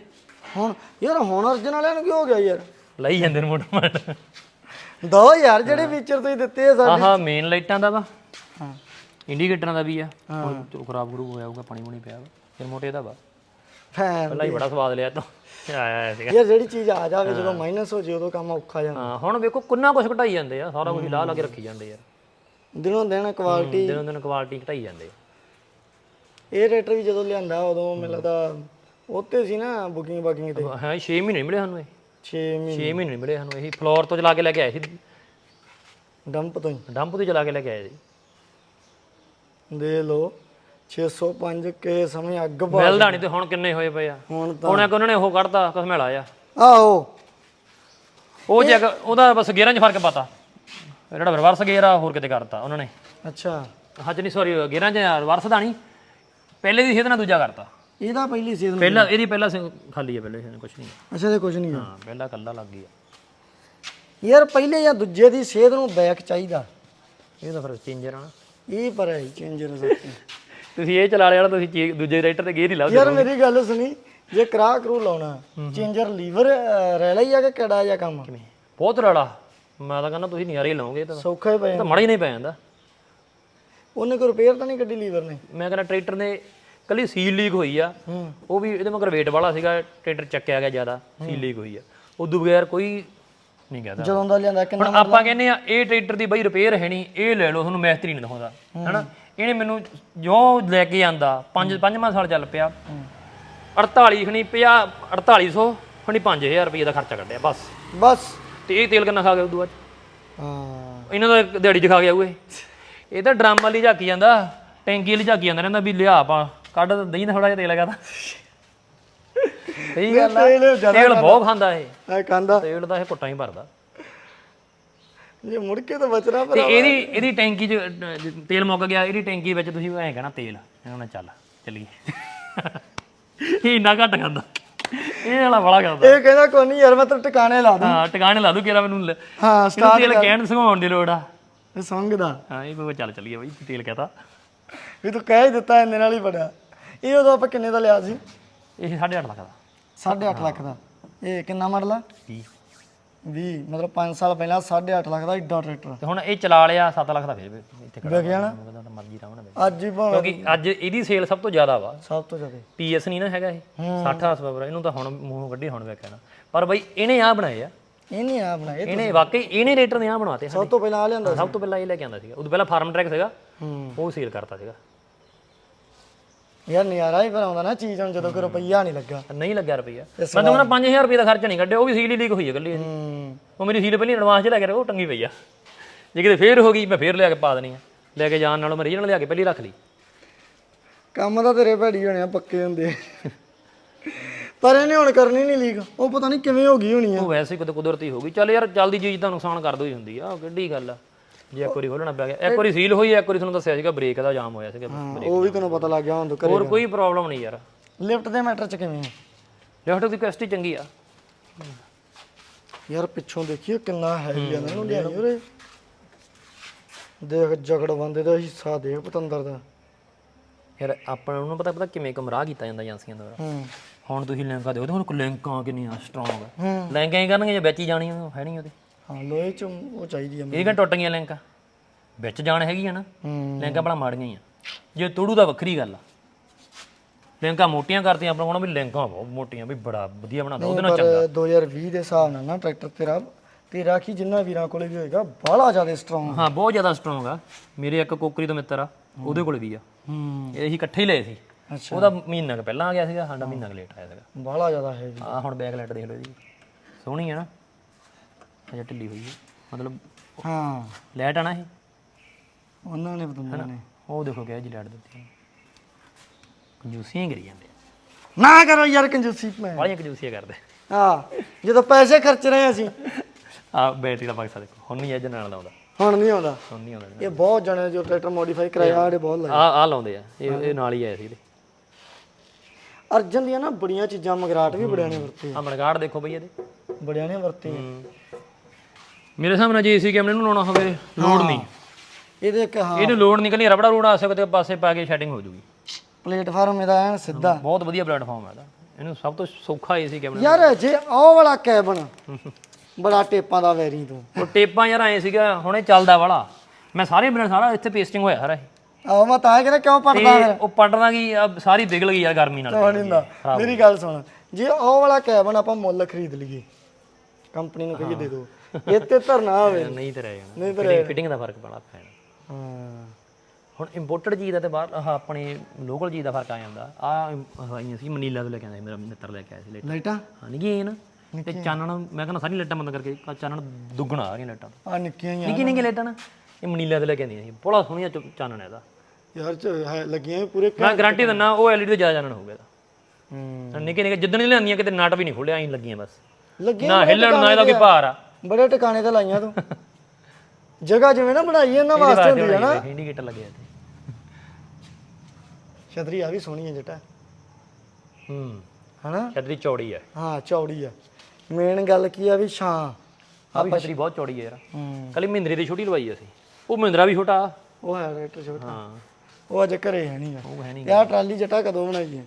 ਹੁਣ ਯਾਰ ਹੁਣ ਅਰਜਨ ਵਾਲਿਆਂ ਨੂੰ ਕੀ ਹੋ ਗਿਆ ਯਾਰ? ਲਈ ਜਾਂਦੇ ਰਿਮੋਟ ਮਾਰ ਦੋ ਯਾਰ ਜਿਹੜੇ ਫੀਚਰ ਤੁਸੀਂ ਦਿੱਤੇ ਆ ਸਾਡੇ ਆਹ ਮੇਨ ਲਾਈਟਾਂ ਦਾ ਵਾ। ਹਾਂ। ਇੰਡੀਕੇਟਰਾਂ ਦਾ ਵੀ ਆ। ਹੁਣ ਖਰਾਬ ਖਰੂਬ ਹੋਇਆ ਹੋਊਗਾ ਪਾਣੀ ਪੂਣੀ ਪਿਆ ਵਾ। ਰਿਮੋਟ ਇਹਦਾ ਵਾ। ਫੈਨ ਪਹਿਲਾਂ ਹੀ ਬੜਾ ਸਵਾਦ ਲਿਆ ਤਾਂ। ਆਇਆ ਸੀਗਾ। ਯਾਰ ਜਿਹੜੀ ਚੀਜ਼ ਆ ਜਾਵੇ ਜਦੋਂ ਮਾਈਨਸ ਹੋ ਜੇ ਉਦੋਂ ਕੰਮ ਔਖਾ ਜਾਂਦਾ ਹਾਂ ਹੁਣ ਵੇਖੋ ਕਿੰਨਾ ਕੁਝ ਘਟਾਈ ਜਾਂਦੇ ਆ। ਸਾਰਾ ਕੁਝ ਲਾ ਲਾ ਕੇ ਰੱਖੀ ਜਾਂਦੇ ਯਾਰ ਦਿਨੋਂ ਦਿਨ ਕੁਆਲਿਟੀ ਦਿਨੋਂ ਦਿਨ ਕੁਆਲਿਟੀ ਘਟਾਈ ਜਾਂਦੇ। ਇਹ ਰੇਟਰ ਵੀ ਜਦੋਂ ਲਿਆਂਦਾ ਉਦੋਂ ਮੈਨੂੰ ਲੱਗਦਾ ਉੱਤੇ ਸੀ ਨਾ ਬੁਕਿੰਗ ਬਾਕਿੰਗ ਤੇ। ਹਾਂ 6 ਮਹੀਨੇ ਨਹੀਂ ਮਿਲੇ ਸਾਨੂੰ ਇਹ। 6 ਮਹੀਨੇ। 6 ਮਹੀਨੇ ਨਹੀਂ ਮਿਲੇ ਸਾਨੂੰ ਇਹ। ਫਲੋਰ ਤੋਂ ਚਲਾ ਕੇ ਲੈ ਕੇ ਆਏ ਸੀ। ਡੰਪ ਤੋਂ ਹੀ। ਡੰਪ ਤੋਂ ਚਲਾ ਕੇ ਲੈ ਕੇ ਆਏ ਸੀ। ਦੇ ਲੋ 605 ਕੇ ਸਮੇਂ ਅੱਗ ਪਾ ਮਿਲਦਾ ਨਹੀਂ ਤੇ ਹੁਣ ਕਿੰਨੇ ਹੋਏ ਪਏ ਆ? ਹੁਣ ਹੁਣ ਇੱਕ ਉਹਨਾਂ ਨੇ ਉਹ ਕੱਢਤਾ ਕਸਮੇਲਾ ਆ। ਆਹੋ। ਉਹ ਜਗ ਉਹਦਾ ਬਸ ਗੇਅਰਾਂ 'ਚ ਫ਼ਰਕ ਪਤਾ। ਜਿਹੜਾ ਰਿਵਰਸ ਗੇਅਰ ਆ ਹੋਰ ਕਿਤੇ ਕਰਤਾ ਉਹਨਾਂ ਨੇ। ਅੱਛਾ। ਹੱਜ ਨਹੀਂ ਸੌਰੀ ਗੇਅਰਾਂ 'ਚ ਰਿਵਰਸ ਦਾ ਨਹੀਂ। ਪਹਿਲੇ ਦੀ ਸਿਹਤ ਨਾਲ ਦੂਜਾ ਕਰਤਾ। ਇਹਦਾ ਪਹਿਲੀ ਸੀਜ਼ਨ ਪਹਿਲਾਂ ਇਹਦੀ ਪਹਿਲਾਂ ਸਿੰਘ ਖਾਲੀ ਹੈ ਪਹਿਲੇ ਕੁਝ ਨਹੀਂ ਅੱਛਾ ਤੇ ਕੁਝ ਨਹੀਂ ਹਾਂ ਪਹਿਲਾਂ ਕੱਲਾ ਲੱਗ ਗਿਆ। ਯਾਰ ਪਹਿਲੇ ਜਾਂ ਦੂਜੇ ਦੀ ਸਿਹਤ ਨੂੰ ਬੈਕ ਚਾਹੀਦਾ। ਇਹ ਤਾਂ ਫਿਰ ਚੇਂਜਰ ਆ ਨਾ। ਇਹ ਪਰ ਹੈ ਚੇਂਜਰ ਸੱਚੀ। ਤੁਸੀਂ ਇਹ ਚਲਾ ਲਿਆ ਨਾ ਤੁਸੀਂ ਚੇ- ਦੂਜੇ ਰਾਈਟਰ ਤੇ ਗੇਅਰ ਹੀ ਲਾਓ ਯਾਰ ਮੇਰੀ ਗੱਲ ਸੁਣੀ ਜੇ ਕਰਾ ਕਰੂ ਲਾਉਣਾ ਚੇਂਜਰ ਲੀਵਰ ਰਹਿ ਲਈ ਆ ਕਿ ਕਿਹੜਾ ਜਾਂ ਕੰਮ? ਬਹੁਤ ਰੜਾ ਮੈਂ ਤਾਂ ਕਹਿੰਦਾ ਤੁਸੀਂ ਨਿਆਰੇ ਹੀ ਲਾਓਗੇ ਇਹ ਤਾਂ ਇਹ ਸੌਖਾ ਹੀ ਪਏ ਤਾਂ ਮੜਾ ਹੀ ਨਹੀਂ ਪੈ ਜਾਂਦਾ। ਉਹਨੇ ਕੋਈ ਰਿਪੇਅਰ ਤਾਂ ਨਹੀਂ ਕੱਢੀ ਲੀਵਰ ਨੇ? ਮੈਂ ਕਹਿੰਦਾ ਟਰੈਕਟਰ ਨੇ ਕੱਲੀ ਸੀਲ ਲੀਕ ਹੋਈ ਆ। ਹੂੰ। ਉਹ ਵੀ ਇਹਦੇ ਮਗਰ weight ਵਾਲਾ ਸੀਗਾ ਟਰੈਕਟਰ ਚੱਕਿਆ ਗਿਆ ਜ਼ਿਆਦਾ ਸੀਲ ਲੀਕ ਹੋਈ ਆ। ਉਦੋਂ ਬਗੈਰ ਕੋਈ ਨਹੀਂ ਕਹਦਾ। ਜਦੋਂ ਦਾ ਲਿਆਂਦਾ ਕਿੰਨਾ ਹੁਣ ਆਪਾਂ ਕਹਿੰਦੇ ਆ ਇਹ ਟਰੈਕਟਰ ਦੀ ਬਈ ਰਿਪੇਅਰ ਹੈ ਨਹੀਂ ਇਹ ਲੈ ਲਓ ਤੁਹਾਨੂੰ ਮੈਸਤਰੀ ਨਹੀਂ ਦਿਖਾਉਂਦਾ। ਹੈਨਾ? ਇਹਨੇ ਮੈਨੂੰ ਜੋ ਲੈ ਕੇ ਆਂਦਾ ਪੰਜ ਪੰਜਵਾਂ ਸਾਲ ਚੱਲ ਪਿਆ। 48 ਖਣੀ 50 4800 ਖਣੀ 5000 ਰੁਪਏ ਦਾ ਖਰਚਾ ਕੱਢਿਆ ਬਸ। ਬਸ। ਤੇ ਇਹ ਤੇਲ ਕਿੰਨਾ ਖਾ ਗਿਆ ਉਦੋਂ ਬਾਅਦ ਹਾਂ। ਇਹਨਾਂ ਦਾ ਇੱਕ ਦਿਹਾੜੀ ਚ ਖਾ ਗਿਆ ਉਹ ਇਹ। ਤਾਂ ਡਰਮ ਵਾਲੀ ਝਾਕੀ ਜਾਂਦਾ ਟੈਂਕੀ ਵਾਲੀ ਝਾਕੀ ਜਾਂਦਾ ਰਹਿੰਦਾ ਵੀ ਲਿਆ ਪਾ ਕੱਢ ਦਹੀਂ ਥੋੜਾ ਜਿਹਾ ਤੇਲ ਹੈਗਾ ਤਾਂ। ਸਹੀ ਗੱਲ ਆ। ਤੇਲ ਬਹੁਤ ਖਾਂਦਾ ਇਹ। ਇਹ ਕਹਿੰਦਾ ਤੇਲ ਦਾ ਇਹ ਕੁੱਟਾਂ ਹੀ ਭਰਦਾ। ਇਹ ਮੁੜ ਕੇ ਤਾਂ ਬਚਣਾ ਤੇ ਇਹਦੀ ਇਹਦੀ ਟੈਂਕੀ 'ਚ ਜ- ਤੇਲ ਮੁੱਕ ਗਿਆ ਇਹਦੀ ਟੈਂਕੀ ਵਿੱਚ ਤੁਸੀਂ ਐਂ ਕਹਿਣਾ ਤੇਲ। ਇਹਨਾਂ ਚੱਲ ਚੱਲੀਏ। ਇਹ ਇੰਨਾ ਘੱਟ ਖਾਂਦਾ। ਇਹ ਵਾਲਾ ਬੜਾ ਖਾਂਦਾ। ਇਹ ਕਹਿੰਦਾ ਕੋਈ ਨਹੀਂ ਯਾਰ ਮੈਂ ਤਾਂ ਟਿਕਾਣੇ ਲਾ ਦੂੰ। ਹਾਂ ਟਿਕਾਣੇ ਲਾ ਦੂ ਕਿਰਾ ਮੈਨੂੰ ਲ- ਹਾਂ ਇਹਨੂੰ ਸਟਾਰਟ ਤੇਲ ਕਹਿਣ ਸੁਭਾਉਣ ਦੀ ਲੋੜ ਆ। ਇਹ ਸੰਗ ਦਾ। ਹਾਂ ਇਹ ਕੋਈ ਚੱਲ ਚੱਲੀਏ ਬਾਈ ਤੇਲ ਕਹਤਾ। ਵੀ ਤੂੰ ਕਹਿ ਹੀ ਦਿੱਤਾ ਇੰਨੇ ਨਾਲ ਹੀ ਬੜਿਆ ਇਹ ਉਦੋਂ ਆਪਾਂ ਕਿੰਨੇ ਦਾ ਲਿਆ ਸੀ? ਇਹ 8.5 ਲੱਖ ਦਾ। 8.5 ਲੱਖ ਦਾ। ਇਹ ਕਿੰਨਾ ਆ? ਕੀ 20 ਮਤਲਬ 5 ਸਾਲ ਪਹਿਲਾਂ 8.5 ਲੱਖ ਦਾ ਏਡਾ ਟਰੈਕਟਰ। ਤੇ ਹੁਣ ਇਹ ਚਲਾ ਲਿਆ 7 ਲੱਖ ਦਾ ਫਿਰ ਵੀ ਇੱਥੇ ਵਿਕ ਜਾਣਾ। ਉਹਦਾ ਤਾਂ ਮਰਜ਼ੀ ਰਾਉਣ ਦੇ ਅੱਜ ਹੀ ਭਾਵੇਂ ਕਿਉਂਕਿ ਅੱਜ ਇਹਦੀ ਸੇਲ ਸਭ ਤੋਂ ਜ਼ਿਆਦਾ ਵਾ। ਸਭ ਤੋਂ ਜ਼ਿਆਦਾ। ਪੀਐਸ ਨਹੀਂ ਨਾ ਹੈਗਾ ਇਹ। 60 ਹਾਰਸ ਪਾਵਰ ਇਹਨੂੰ ਤਾਂ ਹੁਣ ਮੂੰਹੋਂ ਕੱਢੀ ਹੁਣ ਵੇਖਿਆ ਨਾ ਪਰ ਬਾਈ ਇਹਨੇ ਆ ਬਣਾਏ ਆ। ਇਹ ਨਹੀਂ ਆ ਬਣਾਏ ਇਹਨੇ ਵਾਕਈ ਇਹਨੇ ਰੇਟਰ ਨੇ ਆ ਬਣਾਤੇ ਸਭ ਤੋਂ ਪਹਿਲਾਂ ਆ ਲਿਆਂਦਾ ਸਭ ਤੋਂ ਪਹਿਲਾਂ ਇਹ ਲੈ ਕੇ ਆਂਦਾ ਸੀਗਾ। ਉਦੋਂ ਪਹਿਲਾਂ ਫਾਰਮ ਟਰੈਕ ਸੀਗਾ ਹੂੰ। ਉਹ ਸੇਲ ਕਰਤਾ ਸੀਗਾ। ਯਾਰ ਨਜ਼ਾਰਾ ਹੀ ਪਰ ਆਉਂਦਾ ਨਾ ਚੀਜ਼ ਹੁਣ ਜਦੋਂ ਕੋਈ ਰੁਪਈਆ ਨਹੀਂ ਲੱਗਾ। ਨਹੀਂ ਲੱਗਿਆ ਰੁਪਈਆ। ਮੈਂ ਤਾਂ ਉਹਨਾਂ 5000 ਰੁਪਏ ਦਾ ਖਰਚਾ ਨਹੀਂ ਕੱਢਿਆ ਉਹ ਵੀ ਸੀਲ ਹੀ ਲੀਕ ਹੋਈ ਹੈ ਗੱਲੀ ਹੂੰ। ਉਹ ਮੇਰੀ ਸੀਲ ਪਹਿਲੀ ਐਡਵਾਂਸ 'ਚ ਲੈ ਕੇ ਉਹ ਟੰਗੀ ਪਈ ਆ। ਜੇ ਕਿਤੇ ਫੇਰ ਹੋ ਗਈ ਮੈਂ ਫੇਰ ਲਿਆ ਕੇ ਪਾ ਦੇਣੀ ਆ। ਲੈ ਕੇ ਜਾਣ ਨਾਲੋਂ ਮੈਂ ਰੀਜਨਲ ਲਿਆ ਕੇ ਪਹਿਲੀ ਰੱਖ ਲਈ। ਕੰਮ ਤਾਂ ਤੇਰੇ ਭੈੜੀ ਹੋਣੇ ਆ ਪੱਕੇ ਹੁੰਦੇ। ਪਰ ਇਹਨੇ ਹੁਣ ਕਰਨੀ ਨਹੀਂ ਲੀਕ। ਉਹ ਪਤਾ ਨਹੀਂ ਕਿਵੇਂ ਹੋ ਗਈ ਹੋਣੀ ਆ। ਉਹ ਵੈਸੇ ਕਿਤੇ ਕੁਦਰਤੀ ਹੋ ਗਈ। ਚੱਲ ਯਾਰ ਜਲਦੀ ਚੀਜ਼ ਦਾ ਨੁਕਸਾਨ ਕਰ ਦੋ ਹੀ ਹੁੰਦੀ ਆ ਉਹ ਕਿੱਡੀ ਗੱਲ ਆ। ਜੇ ਇੱਕ ਵਾਰੀ ਖੋਲਣਾ ਪਿਆ ਗਿਆ। ਇੱਕ ਵਾਰੀ ਸੀਲ ਹੋਈ ਇੱਕ ਵਾਰੀ ਤੁਹਾਨੂੰ ਦੱਸਿਆ ਸੀਗਾ ਬ੍ਰੇਕ ਦਾ ਜਾਮ ਹੋਇਆ ਸੀਗਾ। ਉਹ ਵੀ ਤੈਨੂੰ ਪਤਾ ਲੱਗ ਗਿਆ ਹੁਣ ਤੂੰ ਕਰੇ ਹੋਰ ਕੋਈ ਪ੍ਰੋਬਲਮ ਨਹੀਂ ਯਾਰ। ਲਿਫਟ ਦੇ ਮੈਟਰ ਚ ਕਿਵੇਂ ਆ? ਲਿਫਟ ਦੀ ਕੁਐਸਟੀ ਚੰਗੀ ਆ। ਯਾਰ ਪਿੱਛੋਂ ਦੇਖੀਏ ਕਿੰਨਾ ਹੈਵੀ ਆ ਨਾ ਇਹਨੂੰ ਲਿਆਈ ਉਰੇ। ਦੇਖ ਜਗੜ ਬੰਦੇ ਦਾ ਹਿੱਸਾ ਦੇਖ ਪਤੰਦਰ ਦਾ। ਯਾਰ ਆਪਾਂ ਨੂੰ ਪਤਾ ਪਤਾ ਕਿਵੇਂ ਕਮਰਾ ਕੀਤਾ ਜਾਂਦਾ ਏਜੰਸੀਆਂ ਦੁਆਰਾ ਹੁਣ ਤੁਸੀਂ ਲਿੰਕਾਂ ਤੇ ਹੁਣ ਲਿੰਕਾਂ ਕਿੰਨੀਆਂ ਸਟਰੋਂਗ ਲਿੰਕਾਂ ਹੀ ਕਰਨਗੇ ਜੇ ਵਿੱਚ ਹੀ ਜਾਣੀਆਂ ਹੈ ਨਹੀਂ ਉਹਦੇ। ਹਾਂ ਲੋਹੇ ਚ ਉਹ ਚਾਹੀਦੀ ਆ ਇਹ ਕਿ ਟੁੱਟ ਗਈਆਂ ਲਿੰਕਾਂ? ਵਿੱਚ ਜਾਣ ਹੈਗੀ ਆ ਨਾ ਹੂੰ। ਲਿੰਕਾਂ ਬੜਾ ਮਾੜੀਆਂ ਹੀ ਆ। ਜੇ ਤੋੜੂ ਦਾ ਵੱਖਰੀ ਗੱਲ ਆ। ਲਿੰਕਾਂ ਮੋਟੀਆਂ ਕਰਤੀਆਂ ਆਪਣਾ ਕੋਣਾ ਵੀ ਲਿੰਕਾਂ ਬਹੁਤ ਮੋਟੀਆਂ ਵੀ ਬੜਾ ਵਧੀਆ ਬਣਾਦਾ ਉਹਦੇ ਨਾਲ ਪਰ 2020 ਦੇ ਹਿਸਾਬ ਨਾਲ ਨਾ ਟਰੈਕਟਰ ਤੇਰਾ ਤੇਰਾ ਕੀ ਜਿੰਨਾ ਵੀਰਾਂ ਕੋਲੇ ਵੀ ਹੋਏਗਾ ਬਾਹਲਾ ਜ਼ਿਆਦਾ ਸਟਰੋਂਗ ਹਾਂ ਬਹੁਤ ਜ਼ਿਆਦਾ ਸਟਰੋਂਗ ਆ। ਮੇਰੇ ਇੱਕ ਕੋਕਰੀ ਤੋਂ ਮਿੱਤਰ ਆ ਉਹਦੇ ਕੋਲ ਵੀ ਆ। ਹੂੰ। ਇਹ ਅਸੀਂ ਇਕੱਠੇ ਹੀ ਲਏ ਸੀ। ਅੱਛਾ। ਉਹਦਾ ਮਹੀਨਾ ਕੁ ਪਹਿਲਾਂ ਆ ਗਿਆ ਸੀਗਾ ਸਾਡਾ ਮਹੀਨਾ ਕੁ ਲੇਟ ਆਇਆ ਸੀਗਾ। ਬਾਹਲਾ ਜ਼ਿਆਦਾ ਹੈਵੀ ਆ ਹੁਣ ਬੈਕ ਲਾਈਟ ਦੇਖ ਲਓ ਇਹਦੀ ਸੋਹਣੀ ਆ ਨਾ। ਅਜਾ ਢਿੱਲੀ ਹੋਈ ਹੈ। ਮਤਲਬ ਹਾਂ। ਲਾਈਟ ਆ ਨਾ ਇਹ? ਉਹਨਾਂ ਨੇ ਬਤੰਦਰ ਨੇ ਉਹ ਦੇਖੋ ਕਿਹਾ ਜੀ ਲਾਈਟ ਦਿੱਤੀ ਕੰਜੂਸੀਆਂ ਹੀ ਕਰੀ ਜਾਂਦੇ ਆ। ਨਾ ਕਰੋ ਯਾਰ ਕੰਜੂਸੀ ਮੈਂ। ਬਾਹਲੀਆਂ ਕੰਜੂਸੀਆਂ ਕਰਦੇ। ਹਾਂ ਜਦੋਂ ਪੈਸੇ ਖਰਚ ਰਹੇ ਅਸੀਂ। ਆ ਬੈਟਰੀ ਦਾ ਬਕਸਾ ਦੇਖੋ। ਹੁਣ ਨਹੀਂ ਇਹ ਨਾਲ ਲਾਉਂਦਾ। ਹੁਣ ਨਹੀਂ ਆਉਂਦਾ। ਹੁਣ ਨਹੀਂ ਆਉਂਦਾ ਇਹ ਬਹੁਤ ਜਣੇ ਜੋ ਟਰੈਕਟਰ ਮੋਡੀਫਾਈ ਕਰਾਇਆ ਆੜੇ ਬਹੁਤ ਲਾਏ। ਆ ਆ ਲਾਉਂਦੇ ਆ। ਇਹ ਇਹ ਨਾਲ ਹੀ ਆਏ ਸੀ ਇਹਦੇ। ਅਰਜਨ ਦੀਆਂ ਨਾ ਬੜੀਆਂ ਚੀਜ਼ਾਂ ਮਗਰਾਟ ਵੀ ਬੜਿਆਂ ਨੇ ਵਰਤੇ ਆ ਮਣਗਾੜ ਦੇਖੋ ਬਈ ਇਹਦੇ। ਬੜਿਆਂ ਨੇ ਵਰਤੇ ਮੇਰੇ ਸਾਹਮਣੇ ਜੇ ਏਸੀ ਕੈਮਰੇ ਨੂੰ ਲਾਉਣਾ ਹੋਵੇ ਲੋਡ ਨਹੀਂ। ਇਹਦੇ ਇੱਕ ਹਾਂ। ਇਹਨੂੰ ਲੋਡ ਨਹੀਂ ਕਰਨੀ ਰਬੜਾ ਰੋਡ ਆ ਸਕਦੇ ਪਾਸੇ ਪਾ ਕੇ ਸੈਟਿੰਗ ਹੋ ਜੂਗੀ। ਪਲੇਟਫਾਰਮ ਇਹਦਾ ਐਨ ਸਿੱਧਾ। ਬਹੁਤ ਵਧੀਆ ਪਲੇਟਫਾਰਮ ਹੈ ਇਹਦਾ। ਇਹਨੂੰ ਸਭ ਤੋਂ ਸੌਖਾ ਏਸੀ ਕੈਮਰਾ ਯਾਰ ਜੇ ਉਹ ਵਾਲਾ ਕੈਬਨ ਬੜਾ ਟੇਪਾਂ ਦਾ ਵੈਰੀ ਤੋਂ ਉਹ ਟੇਪਾਂ ਯਾਰ ਐ ਸੀਗਾ ਹੁਣ ਚੱਲਦਾ ਵਾਲਾ। ਮੈਂ ਸਾਰੇ ਬਿਨਾਂ ਸਾਰਾ ਇੱਥੇ ਪੇਸਟਿੰਗ ਹੋਇਆ ਸਾਰਾ ਆਹ ਮੈਂ ਤਾਂ ਕਹਿੰਦਾ ਕਿਉਂ ਪੜਦਾ ਤੇ ਉਹ ਪੜਨਾ ਕੀ ਸਾਰੀ ਪਿਘਲ ਗਈ ਯਾਰ ਗਰਮੀ ਨਾਲ। ਮੇਰੀ ਗੱਲ ਸੁਣ ਜੇ ਉਹ ਵਾਲਾ ਕੈਬਨ ਆਪਾਂ ਮੁੱਲ ਖਰੀਦ ਲਈਏ ਕੰਪਨੀ ਨੂੰ ਕਹੀਏ ਦੇ ਦਿਓ ਇੱਥੇ ਧਰਨਾ ਹੋਵੇ। ਨਹੀਂ ਤੇ ਰਹਿ ਜਾਣਾ। ਨਹੀਂ ਤੇ ਫਿਟਿੰਗ ਫਿਟਿੰਗ ਦਾ ਫ਼ਰਕ ਬੜਾ ਪੈਣਾ ਹਾਂ। ਹੁਣ ਇੰਪੋਰਟਡ ਚੀਜ਼ ਦਾ ਤੇ ਬਾਹਰ ਆਹ ਆਪਣੇ ਲੋਕਲ ਚੀਜ਼ ਦਾ ਫ਼ਰਕ ਆ ਜਾਂਦਾ। ਆ ਆਈਆਂ ਸੀ ਮਨੀਲਾ ਤੋਂ ਲੈ ਕੇ ਆਇਆ ਸੀ, ਮੇਰਾ ਮਿੱਤਰ ਲੈ ਕੇ ਆਇਆ ਸੀ ਲਾਈਟ। ਲਾਈਟਾਂ? ਹਾਂ ਨਹੀਂ ਗਏ ਨਾ। ਤੇ ਚਾਨਣ ਮੈਂ ਕਹਿੰਦਾ ਸਾਰੀ ਲਾਈਟਾਂ ਬੰਦ ਕਰਕੇ ਚਾਨਣ ਦੁੱਗਣਾ ਆ ਗਈਆਂ ਲਾਈਟਾਂ ਆ ਨਿੱਕੀਆਂ ਹੀ ਆ। ਨਿੱਕੀ ਨਿੱਕੀ ਲਾਈਟਾਂ ਨਾ। ਇਹ ਮਨੀਲਾ ਤੋਂ ਲੈ ਕੇ ਆਉਂਦੀਆਂ ਸੀ। ਬੜਾ ਸੋਹਣੀਆਂ ਚਾਨਣ ਹੈ ਇਹਦਾ। ਯਾਰ ਲੱਗੀਆਂ ਪੂਰੇ ਮੈਂ ਗਾਰੰਟੀ ਦਿੰਦਾ ਉਹ ਐਲਈਡੀ ਤੋਂ ਜ਼ਿਆਦਾ ਚਾਨਣ ਹੋਊਗਾ ਹੂੰ। ਨਿੱਕੇ ਨਿੱਕੇ ਜਿੱਦਣ ਹੀ ਲਿਆਂਦੀਆਂ ਕਿਤੇ ਨਟ ਵੀ ਨਹੀਂ ਖੁੱਲਿਆ ਐਂ ਲੱਗੀਆਂ ਬਸ। ਲੱਗੀਆਂ ਨਾ ਹਿੱਲਣ ਨਾ ਇਹਦਾ ਕੋਈ ਭਾਰ ਆ। ਬੜੇ ਟਿਕਾਣੇ ਤੇ ਲਾਈਆਂ ਤੂੰ। ਜਗ੍ਹਾ ਜਿਵੇਂ ਨਾ ਬਣਾਈ ਇਹਨਾਂ ਵਾਸਤੇ ਹੁੰਦੀ ਹੈ ਨਾ। ਇੰਡੀਕੇਟਰ ਲੱਗਿਆ ਇੱਥੇ। ਛਤਰੀ ਆ ਵੀ ਸੋਹਣੀ ਹੈ ਜਟਾ ਹੂੰ। ਹਨਾ? ਛਤਰੀ ਚੌੜੀ ਹੈ ਹਾਂ ਚੌੜੀ ਆ। ਮੇਨ ਗੱਲ ਕੀ ਆ ਵੀ ਛਾਂ। ਆ ਵੀ ਛਤਰੀ ਬਹੁਤ ਚੌੜੀ ਹੈ ਯਾਰ। ਹੂੰ। ਕੱਲੀ ਮਹਿੰਦਰੇ ਦੀ ਛੋਟੀ ਲਵਾਈ ਅਸੀਂ। ਉਹ ਮਹਿੰਦਰਾ ਵੀ ਛੋਟਾ। ਉਹ ਹੈ ਰੇਟਰ ਛੋਟਾ। ਹਾਂ। ਉਹ ਅਜੇ ਘਰੇ ਹੈ ਨਹੀਂਗਾ ਉਹ ਹੈ ਨਹੀਂ ਯਾਰ ਟਰਾਲੀ ਜਟਾ ਕਦੋਂ ਬਣਾਈ ਹੈ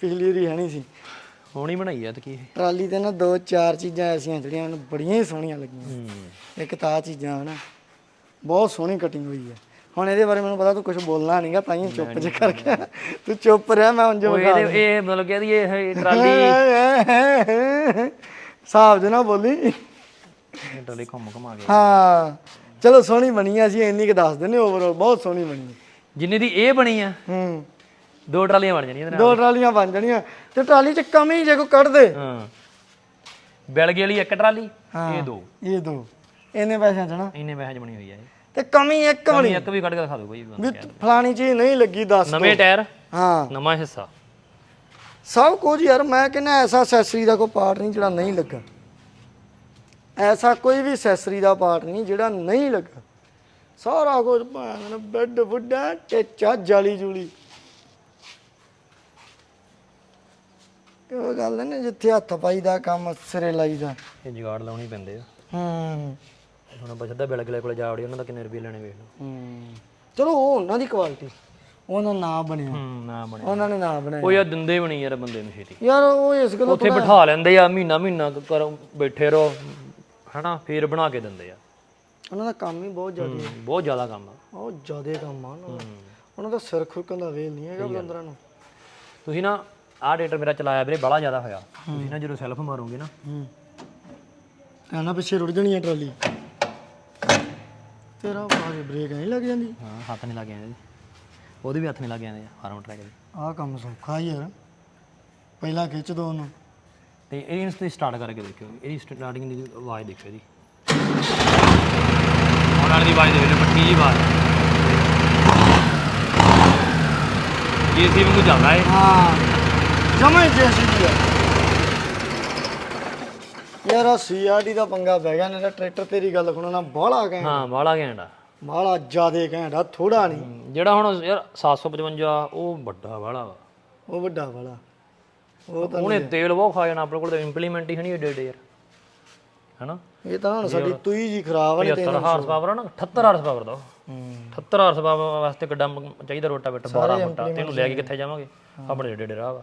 ਪਿਛਲੀ ਵਾਰੀ ਹੈ ਨਹੀਂ ਸੀ। ਹੋਣੀ ਬਣਾਈ ਆ ਤੇ ਕੀ ਇਹ? ਟਰਾਲੀ ਤੇ ਨਾ ਦੋ ਚਾਰ ਚੀਜ਼ਾਂ ਐਸੀਆਂ ਜਿਹੜੀਆਂ ਮੈਨੂੰ ਬੜੀਆਂ ਹੀ ਸੋਹਣੀਆਂ ਲੱਗੀਆਂ। ਹੂੰ। ਇੱਕ ਤਾਂ ਆਹ ਚੀਜ਼ਾਂ ਹਨਾ ਬਹੁਤ ਸੋਹਣੀ ਕਟਿੰਗ ਹੋਈ ਹੈ। ਹੁਣ ਇਹਦੇ ਬਾਰੇ ਮੈਨੂੰ ਪਤਾ ਤੂੰ ਕੁਝ ਬੋਲਣਾ ਨਹੀਂਗਾ ਤਾਂ ਹੀ ਚੁੱਪ ਜੇ ਕਰਕੇ ਤੂੰ ਚੁੱਪ ਰਹਿ ਮੈਂ ਉਂਝ ਉਹ ਇਹਦੇ ਇਹ ਮਤਲਬ ਕਿ ਇਹ ਟਰਾਲੀ? ਹਿਸਾਬ ਦੇ ਨਾ ਬੋਲੀ। ਇਹ ਟਰਾਲੀ ਘੁੰਮ ਘੁਮਾ ਕੇ। ਹਾਂ ਚਲੋ ਸੋਹਣੀ ਬਣੀ ਆ ਅਸੀਂ ਇੰਨੀ ਕੁ ਦੱਸ ਦਿੰਦੇ ਓਵਰਆਲ ਬਹੁਤ ਸੋਹਣੀ ਬਣੀ ਜਿੰਨੇ ਦੀ ਇਹ ਬਣੀ ਆ? ਹੂੰ। ਦੋ ਟਰਾਲੀਆਂ ਬਣ ਜਾਣੀਆਂ ਇਹਦੇ ਨਾਲ ਦੋ ਟਰਾਲੀਆਂ ਬਣ ਜਾਣੀਆਂ ਤੇ ਟਰਾਲੀ ਚ ਕਮੀ ਜੇ ਕੋ ਕੱਢ ਦੇ ਹਾਂ। ਬੈਲਗੀ ਵਾਲੀ ਇੱਕ ਟਰਾਲੀ ਇਹ ਦੋ। ਇਹ ਦੋ। ਇੰਨੇ ਪੈਸਿਆਂ ਚ ਨਾ। ਇੰਨੇ ਪੈਸੇ ਚ ਬਣੀ ਹੋਈ ਆ ਇਹ। ਤੇ ਕਮੀ ਇੱਕ ਬਣੀ ਇੱਕ ਵੀ ਕੱਢ ਕੇ ਦਿਖਾ ਦਿਓ ਕੋਈ ਵੀ ਫਲਾਣੀ ਚੀਜ਼ ਨਹੀਂ ਲੱਗੀ ਦੱਸ ਨਵੇਂ ਟਾਇਰ ਹਾਂ। ਨਵਾਂ ਹਿੱਸਾ। ਸਭ ਕੁਝ ਯਾਰ ਮੈਂ ਕਹਿੰਦਾ ਐਸਾ ਅਸੈਸਰੀ ਦਾ ਕੋਈ ਪਾਰਟ ਨਹੀਂ ਜਿਹੜਾ ਨਹੀਂ ਲੱਗਾ। ਐਸਾ ਕੋਈ ਵੀ ਅਸੈਸਰੀ ਦਾ ਪਾਰਟ ਨਹੀਂ ਜਿਹੜਾ ਨਹੀਂ ਲੱਗਾ। ਸਾਰਾ ਕੁਝ ਭਾਣ ਬੈੱਡ ਬੁੱਢਾ ਟੇਚਾ ਜਾਲੀ। ਜੂਲੀ ਉਹ ਗੱਲ ਨੇ ਜਿੱਥੇ ਹੱਥ ਪਾਈਦਾ ਕੰਮ ਸਿਰੇ ਲਾਈਦਾ। ਇਹ ਜੁਗਾੜ ਲਾਉਣੀ ਪੈਂਦੇ ਆ। ਹੂੰ। ਹੁਣ ਆਪਾਂ ਸਿੱਧਾ ਬੈਲਗਲੇ ਕੋਲੇ ਜਾ ਵੜੀ ਉਹਨਾਂ ਦਾ ਕਿੰਨੇ ਰੁਪਏ ਲੈਣੇ ਵੇਖ ਲਓ। ਹੂੰ। ਚਲੋ ਉਹ ਉਹਨਾਂ ਦੀ ਕੁਆਲਿਟੀ ਉਹਨਾਂ ਦਾ ਨਾਂ ਬਣਿਆ। ਹੂੰ ਨਾ ਬਣੇ ਉਹਨਾਂ ਨੇ ਨਾਂ ਬਣਾਇਆ। ਉਹ ਯਾਰ ਦਿੰਦੇ ਵੀ ਨਹੀਂ ਯਾਰ ਬੰਦੇ ਨੂੰ ਛੇਤੀ। ਯਾਰ ਉਹ ਇਸ ਗੱਲ ਉੱਥੇ ਬਿਠਾ ਲੈਂਦੇ ਆ ਮਹੀਨਾ ਮਹੀਨਾ ਕਰ ਬੈਠੇ ਰਹੋ। ਹਨਾ ਫੇਰ ਬਣਾ ਕੇ ਦਿੰਦੇ ਆ। ਉਹਨਾਂ ਦਾ ਕੰਮ ਹੀ ਬਹੁਤ ਜ਼ਿਆਦਾ ਹੂੰ, ਬਹੁਤ ਜ਼ਿਆਦਾ ਕੰਮ ਆ। ਬਹੁਤ ਜ਼ਿਆਦਾ ਕੰਮ ਆ ਉਹਨਾਂ ਦਾ। ਉਹਨਾਂ ਦਾ ਸਿਰ ਖੁਰਕਣ ਦਾ ਵੇਲ ਨਹੀਂ ਹੈਗਾ ਬਲੰਦਰਾਂ ਨੂੰ। ਤੁਸੀਂ ਨਾ ਆਹ ਡੇਟਰ ਮੇਰਾ ਚਲਾਇਆ ਵੀਰੇ ਬੜਾ ਜ਼ਿਆਦਾ ਹੋਇਆ। ਤੁਸੀਂ ਨਾ ਜਦੋਂ ਸੈਲਫ ਮਾਰੋਗੇ ਨਾ। ਹੂੰ। ਕਹਿੰਦਾ ਪਿੱਛੇ ਰੁੜ ਜਾਣੀ ਹੈ ਟਰਾਲੀ। ਤੇਰਾ ਬਾਜ ਬ੍ਰੇਕ ਨਹੀਂ ਲੱਗ ਜਾਂਦੀ। ਹਾਂ ਹੱਥ ਨਹੀਂ ਲੱਗ ਜਾਂਦੇ। ਉਹਦੇ ਵੀ ਹੱਥ ਨਹੀਂ ਲੱਗ ਜਾਂਦੇ ਫਾਰਮ ਟਰੈਕ ਦੇ। ਆਹ ਕੰਮ ਸੌਖਾ ਯਾਰ। ਪਹਿਲਾਂ ਖਿੱਚ ਦੋ ਉਹਨੂੰ। ਤੇ ਇਹਦੀ ਨੂੰ ਤੁਸੀਂ ਸਟਾਰਟ ਕਰਕੇ ਦੇਖਿਓ। ਇਹਦੀ ਸਟਾਰਟਿੰਗ ਦੀ ਆਵਾਜ਼ ਦੇਖਿਓ ਇਹਦੀ। ਹੁਣ ਵਾਲੀ ਦੀ ਆਵਾਜ਼ ਦੇਖ ਲਓ ਪੱਟੀ ਜੀ ਆਵਾਜ਼। ਇਹ ਸੀ ਵਾਂਗੂ ਚੱਲਦਾ ਹੈ ਹਾਂ। ਜਮਾ ਹੀ ਜੈਸੀ ਆ। ਯਾਰ ਆ ਸੀਆਰਡੀ ਦਾ ਪੰਗਾ ਪੈ ਗਿਆ ਨੇ ਤਾਂ ਟਰੈਕਟਰ ਤੇਰੀ ਗੱਲ ਸੁਣੋ ਨਾ ਬਾਹਲਾ ਘੈਂਟ। ਹਾਂ ਬਾਲਾ ਘੈਂਟਾ ਬਾਹਲਾ ਜ਼ਿਆਦੇ ਘੈਂਟ ਆ ਥੋੜਾ ਨਹੀਂ। ਜਿਹੜਾ ਹੁਣ ਯਾਰ 755 ਉਹ ਵੱਡਾ ਵਾਲਾ ਵਾ। ਉਹ ਵੱਡਾ ਵਾਲਾ ਉਹ ਤਾਂ ਉਹਨੇ ਤੇਲ ਬਹੁਤ ਖਾ ਜਾਣਾ ਆਪਣੇ ਕੋਲ ਤਾਂ ਇੰਪਲੀਮੈਂਟ ਹੀ ਨਹੀਂ ਏਡੇ ਏਡੇ ਯਾਰ। ਹੈਨਾ? ਇਹ ਤਾਂ ਹੁਣ ਸਾਡੀ ਤੂਈ ਜੀ ਖਰਾਬ ਆ ਨੇ 75 ਹਾਰਸ ਪਾਵਰ ਆ ਨਾ 78 ਹਾਰਸ ਪਾਵਰ ਦਾ ਉਹ। 78 ਹਾਰਸ ਪਾਵਰ ਵਾਸਤੇ ਕਿੱਡਾ ਚਾਹੀਦਾ ਰੋਟਾਵੇਟਰ ਬੜਾ ਮੋਟਾ ਤੈਨੂੰ ਲੈ ਕੇ ਕਿੱਥੇ ਜਾਵਾਂਗੇ? ਆਪਣੇ ਏਡੇ ਏਡੇ ਰਾਹ ਵਾ।